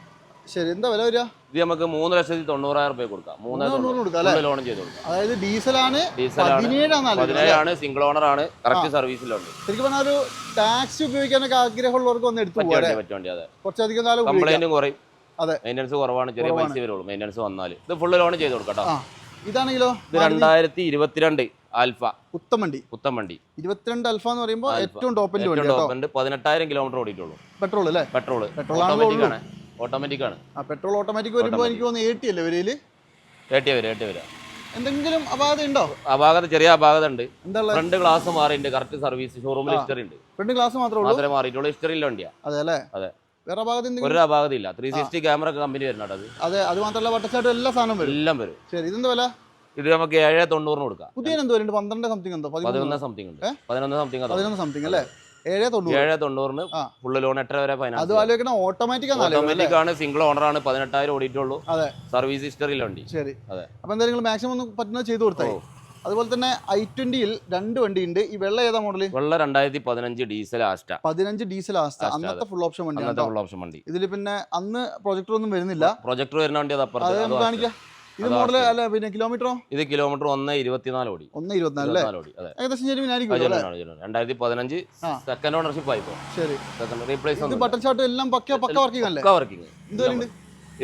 ശരി എന്താ വില വരിക? ഇത് നമുക്ക് മൂന്ന് ലക്ഷത്തി തൊണ്ണൂറായിരം രൂപ കൊടുക്കാം. മൂന്നേ ലോൺ ചെയ്ത് കൊടുക്കാം. അതായത് ഡീസലാണ് പതിനേഴാണ് സിംഗിൾ ഓണർ ആണ്. കറക്റ്റ് സർവീസിലുണ്ട് ശരിക്കും പറഞ്ഞാൽ ഒരു ടാക്സി ഉപയോഗിക്കാനൊക്കെ ആഗ്രഹമുള്ളവർക്ക് ഒന്ന് എടുത്തു അതെ. കുറച്ചധികം കാലം കംപ്ലൈന്റും കുറയും. മെയിന്റനൻസ് കുറവാണ് ചെറിയ പൈസ വരുള്ളൂ. മെയിന്റനൻസ് വന്നാൽ ഇത് ഫുള്ള് ലോൺ ചെയ്ത് കൊടുക്കാം കേട്ടോ ഇതാണെങ്കിലോ? ഇത് രണ്ടായിരത്തി ഇരുപത്തിരണ്ട് ആൽഫ. പുത്തൻ വണ്ടി. ഇരുപത്തിരണ്ട് അൽഫ എന്ന് പറയുമ്പോൾ ആൽഫ. ഏറ്റവും ടോപ്പിന്റെ വണ്ടി ഏറ്റവും ടോപ്പ് ഉണ്ട്. പതിനെട്ടായിരം കിലോമീറ്റർ ഓടിയിട്ടുള്ളൂ. പെട്രോൾ അല്ലേ? പെട്രോൾ പെട്രോൾ ഓട്ടോമാറ്റിക് ആണ്. ഓട്ടോമാറ്റിക് ആണ്. ആ പെട്രോൾ ഓട്ടോമാറ്റിക് വരുമ്പോൾ എനിക്ക് തോന്നുന്നു എയ്റ്റി അല്ലേ വരയിൽ ഏട്ടിയ വരും ഏട്ടിയ വരാം. എന്തെങ്കിലും അപാകത ഉണ്ടോ? അപാകത ചെറിയ അപാകത ഉണ്ട്. ഫ്രണ്ട് ഗ്ലാസ് മാറിയിട്ടുണ്ട്. കറക്റ്റ് സർവീസ് ഷോറൂമിൽ ഹിസ്റ്ററി ഉണ്ട്. ഫ്രണ്ട് ഗ്ലാസ് മാത്രമേ മാത്രമേ മാറിയിട്ടുള്ളൂ. ഹിസ്റ്ററിയിലെ വണ്ടിയാ. അതെ അല്ലേ? അതെ. വേറെ അപാകത ഒരു അപാകത ഇല്ല. ത്രീ സിക്സ്റ്റി ക്യാമറ കമ്പനി വരുന്നുണ്ട് അത്. അതെ അത് മാത്രമല്ല വട്ടച്ചാട്ടം എല്ലാ സാധനവും വരും. എല്ലാം വരും. ശരി ഇതെന്താ വില? ഇത് നമുക്ക് ഏഴ് തൊണ്ണൂറിന് കൊടുക്കാം. പുതിയ എന്തോ പന്ത്രണ്ട് സംതിങ് എന്തോ? പതിനൊന്ന് സംതിങ് ഉണ്ട്? പതിനൊന്ന് സംതിങ് പതിനൊന്ന് സംതിങ് അല്ലേ? ഏഴ് തൊണ്ണൂറ്. ഏഴ് തൊണ്ണൂറിന് ഫുള്ള് ലോൺ എട്ടര വരെ അത് ഫൈനാൻസ് ആലോചിക്കണം ഓട്ടോമാറ്റിക് ആണ് ഓട്ടോമാറ്റിക് ആണ് സിംഗിൾ ഓണർ ആണ് പതിനെട്ടായിരം ഓടിയിട്ടുള്ളൂ. അതെ. സർവീസ് ഹിസ്റ്ററിയിലുണ്ട് ശരി. അതെ. അപ്പൊ എന്തായാലും മാക്സിമം ഒന്ന് പറ്റുന്നത് ചെയ്തു കൊടുത്തായി ഓ. അതുപോലെ തന്നെ ഐ ട്വന്റിയിൽ രണ്ട് വണ്ടിയുണ്ട്. ഈ വെള്ള ഏതാ മോഡൽ വെള്ള രണ്ടായിരത്തി പതിനഞ്ച് ഡീസൽ ആസ്റ്റ. പതിനഞ്ച് ഡീസൽ ആസ്റ്റ. അന്നത്തെ ഫുൾ ഓപ്ഷൻ വണ്ടി ഫുൾ ഓപ്ഷൻ വണ്ടി. ഇതിൽ പിന്നെ അന്ന് പ്രൊജക്ടർ ഒന്നും വരുന്നില്ല. പ്രൊജക്ടർ വരുന്ന വണ്ടി അത് അപ്പുറത്ത്. കാണിക്കാം. ഇത് മോഡൽ അല്ല പിന്നെ കിലോമീറ്ററോ ഇത് കിലോമീറ്റർ ഒന്ന് ഇരുപത്തിനാല് ഓടി. ഒന്ന് ഇരുപത്തിനാല് ഓടി അതെ. ഏകദേശം. രണ്ടായിരത്തി പതിനഞ്ച് സെക്കൻഡ് ഓണർഷിപ്പ് ആയിപ്പോ. ശരി. സെക്കൻഡ് റീപ്ലേസ് ബട്ടൺ ഷാട്ട് എല്ലാം പക്ക പക്ക വർക്കിംഗ് അല്ലേ? വർക്കിംഗ്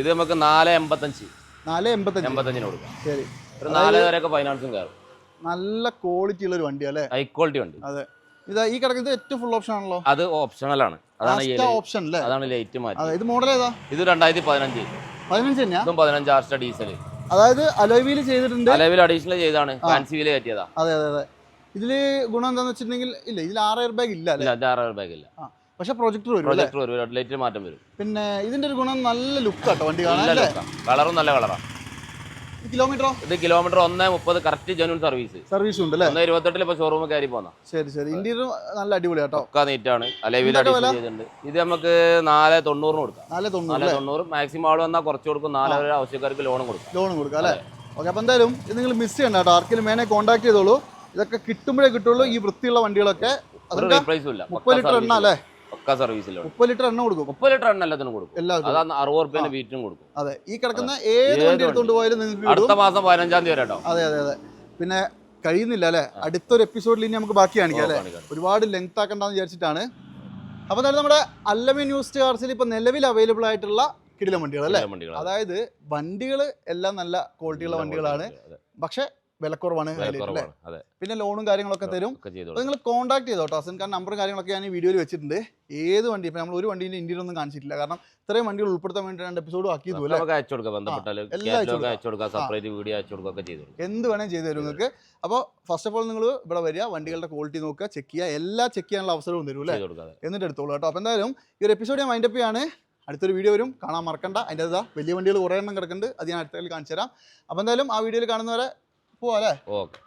ഇത് നമുക്ക് നാല് എൺപത്തഞ്ച്. നാല് എൺപത്തഞ്ച്. എൺപത്തഞ്ചിന് കൊടുക്കാം. ശരി. ഒരു നാല് വരെയൊക്കെ ഫൈനാൻസും കയറും. നല്ല ക്വാളിറ്റി ഉള്ള ഒരു വണ്ടി അല്ലേ ഹൈ ക്വാളിറ്റി വണ്ടി. അതെ. ഇതാ ഈ കിടക്കുന്നത് ഏറ്റവും ഫുൾ ഓപ്ഷൻ ആണല്ലോ? അത് ഓപ്ഷണൽ ആണ് അതാണ് ഓപ്ഷൻ അല്ലേ അതാണ് ലൈറ്റ് മാറ്റി. അതെ ഇത് മോഡൽ ഏതാ? ഇത് രണ്ടായിരത്തി പതിനഞ്ച് പതിനഞ്ച് തന്നെയാ? ഇതും പതിനഞ്ച് ആർസ്റ്റ ഡീസൽ അതായത് അലോയ് ചെയ്തിട്ടുണ്ട്. അലവിൽ അഡീഷണൽ ചെയ്താണ് ഫാൻസി വീൽ കയറ്റിയതാ. അതെ അതെ അതെ. ഇതിൽ ഗുണം എന്താന്ന് വെച്ചിട്ടുണ്ടെങ്കിൽ ഇല്ല ഇതിൽ ആറ് എയർ ബാഗ് ഇല്ല അല്ലേ? ഇല്ല എയർ ബാഗ് ഇല്ല. പക്ഷെ പ്രൊജക്ടർ വരും പ്രൊജക്ടർ വരും ലൈറ്റിൽ മാറ്റം വരും. പിന്നെ ഇതിന്റെ ഒരു ഗുണം നല്ല ലുക്ക് ആട്ടോ വണ്ടി കാണാൻ കളറും നല്ല കളറാണ് കിലോമീറ്ററോ ഇത് കിലോമീറ്റർ ഒന്ന് മുപ്പത് കറക്റ്റ് ജനുവൻ സർവീസ് സർവീസ് ഉണ്ട് അല്ലേ? ഒന്ന് ഇരുപത്തെട്ടിൽ ഇപ്പൊ ഷോറൂമിൽ കയറി പോന്ന. ശരി ശരി. ഇന്റീരിയർ നല്ല അടിപൊളി കേട്ടോ. ഒക്കെ നീറ്റാണ് അലവിൽ ചെയ്തിട്ടുണ്ട്. ഇത് നമുക്ക് നാല് തൊണ്ണൂറിന് കൊടുക്കാം. നാല് തൊണ്ണൂറ് നാല് തൊണ്ണൂറ്. മാക്സിമം ആൾ വന്നാൽ കുറച്ച് കൊടുക്കും. നാല് വരെ ആവശ്യക്കാർക്ക് ലോൺ കൊടുക്കും. ലോൺ കൊടുക്കാം അല്ലേ? ഓക്കെ അപ്പോൾ എന്തായാലും ഇത് നിങ്ങൾ മിസ് ചെയ്യണ്ട കേട്ടോ. ആർക്കെങ്കിലും മേനെ കോൺടാക്ട് ചെയ്തോളൂ. ഇതൊക്കെ കിട്ടുമ്പോഴേ കിട്ടുള്ളൂ. ഈ വൃത്തിയുള്ള വണ്ടികളൊക്കെ ഒരു പ്രൈസും ഇല്ല. മുപ്പത് ലിറ്റർ എണ്ണ അല്ലേ? ഒക്കെ സർവീസിലുണ്ട് മുപ്പത് ലിറ്റർ എണ്ണ കൊടുക്കും. മുപ്പത് ലിറ്റർ എണ്ണ എല്ലാത്തിനും കൊടുക്കും. എല്ലാവർക്കും അതാണ് അറുപത് റുപ്യന്റെ വീറ്റിനും കൊടുക്കും. അതെ. ഈ കിടക്കുന്ന ഏത് ഏത് വണ്ടി? എടുത്തോണ്ട് പോയാലും നിങ്ങൾക്ക് അടുത്ത കിട്ടും മാസം പതിനഞ്ചാം തീയതി വരെ കേട്ടോ അതെ അതെ അതെ. പിന്നെ കഴിയുന്നില്ല അല്ലേ? അടുത്തൊരു എപ്പിസോഡിൽ ഇനി നമുക്ക് ബാക്കി കാണിക്കാം അല്ലേ? ഒരുപാട് ലെങ്ത് ആക്കണ്ടെന്ന് വിചാരിച്ചിട്ടാണ്. അപ്പോൾ എന്തായാലും നമ്മുടെ അല്ലമി ന്യൂസ് കാർസിൽ ഇപ്പോൾ നിലവിൽ അവൈലബിൾ ആയിട്ടുള്ള കിടിലം വണ്ടികൾ അല്ലേ? വണ്ടികളാണ്. അതായത് വണ്ടികൾ എല്ലാം നല്ല ക്വാളിറ്റിയുള്ള വണ്ടികളാണ്. പക്ഷെ വിലക്കുറവാണ് അതെ. പിന്നെ ലോണും കാര്യങ്ങളൊക്കെ തരും. നിങ്ങൾ കോൺടാക്ട് ചെയ്തോ കേട്ടോ അസൻ കാരണം നമ്പറും കാര്യങ്ങളൊക്കെ ഞാൻ ഈ വീഡിയോയിൽ വെച്ചിട്ടുണ്ട്. ഏത് വണ്ടി? ഇപ്പം നമ്മൾ ഒരു വണ്ടീന്റെ ഇന്ത്യയിൽ ഒന്നും കാണിച്ചിട്ടില്ല. കാരണം ഇത്രയും വണ്ടികൾ ഉൾപ്പെടുത്താൻ വേണ്ടി രണ്ട് എപ്പിസോഡ് ആക്കി അയച്ചു കൊടുക്കാം. സെപ്പറേറ്റ് വീഡിയോ അയച്ചു കൊടുക്കുക ചെയ്തു എന്ത് വേണേലും ചെയ്തു തരും നിങ്ങൾക്ക്. അപ്പോൾ ഫസ്റ്റ് ഓഫ് ഓൾ നിങ്ങൾ ഇവിടെ വരിക. വണ്ടികളുടെ ക്വാളിറ്റി നോക്കുക. ചെക്ക് ചെയ്യുക. എല്ലാ ചെക്ക് ചെയ്യാനുള്ള അവസരവും തരും അല്ലേ? എന്നിട്ട് എടുത്തോളൂ കേട്ടോ. അപ്പോൾ എന്തായാലും ഈ ഒരു എപ്പിസോഡ് ഞാൻ മൈൻഡപ്പ് ചെയ്യാണ്. അടുത്തൊരു വീഡിയോ വരും. കാണാൻ മറക്കണ്ട. അതിന്റെ വലിയ വണ്ടികൾ കുറേ എണ്ണം കിടക്കുന്നുണ്ട്. അത് ഞാൻ അടുത്തതിൽ കാണിച്ചു തരാം അപ്പോൾ എന്തായാലും ആ വീഡിയോയിൽ കാണുന്നവരെ പോവാം അല്ലേ ഓക്കെ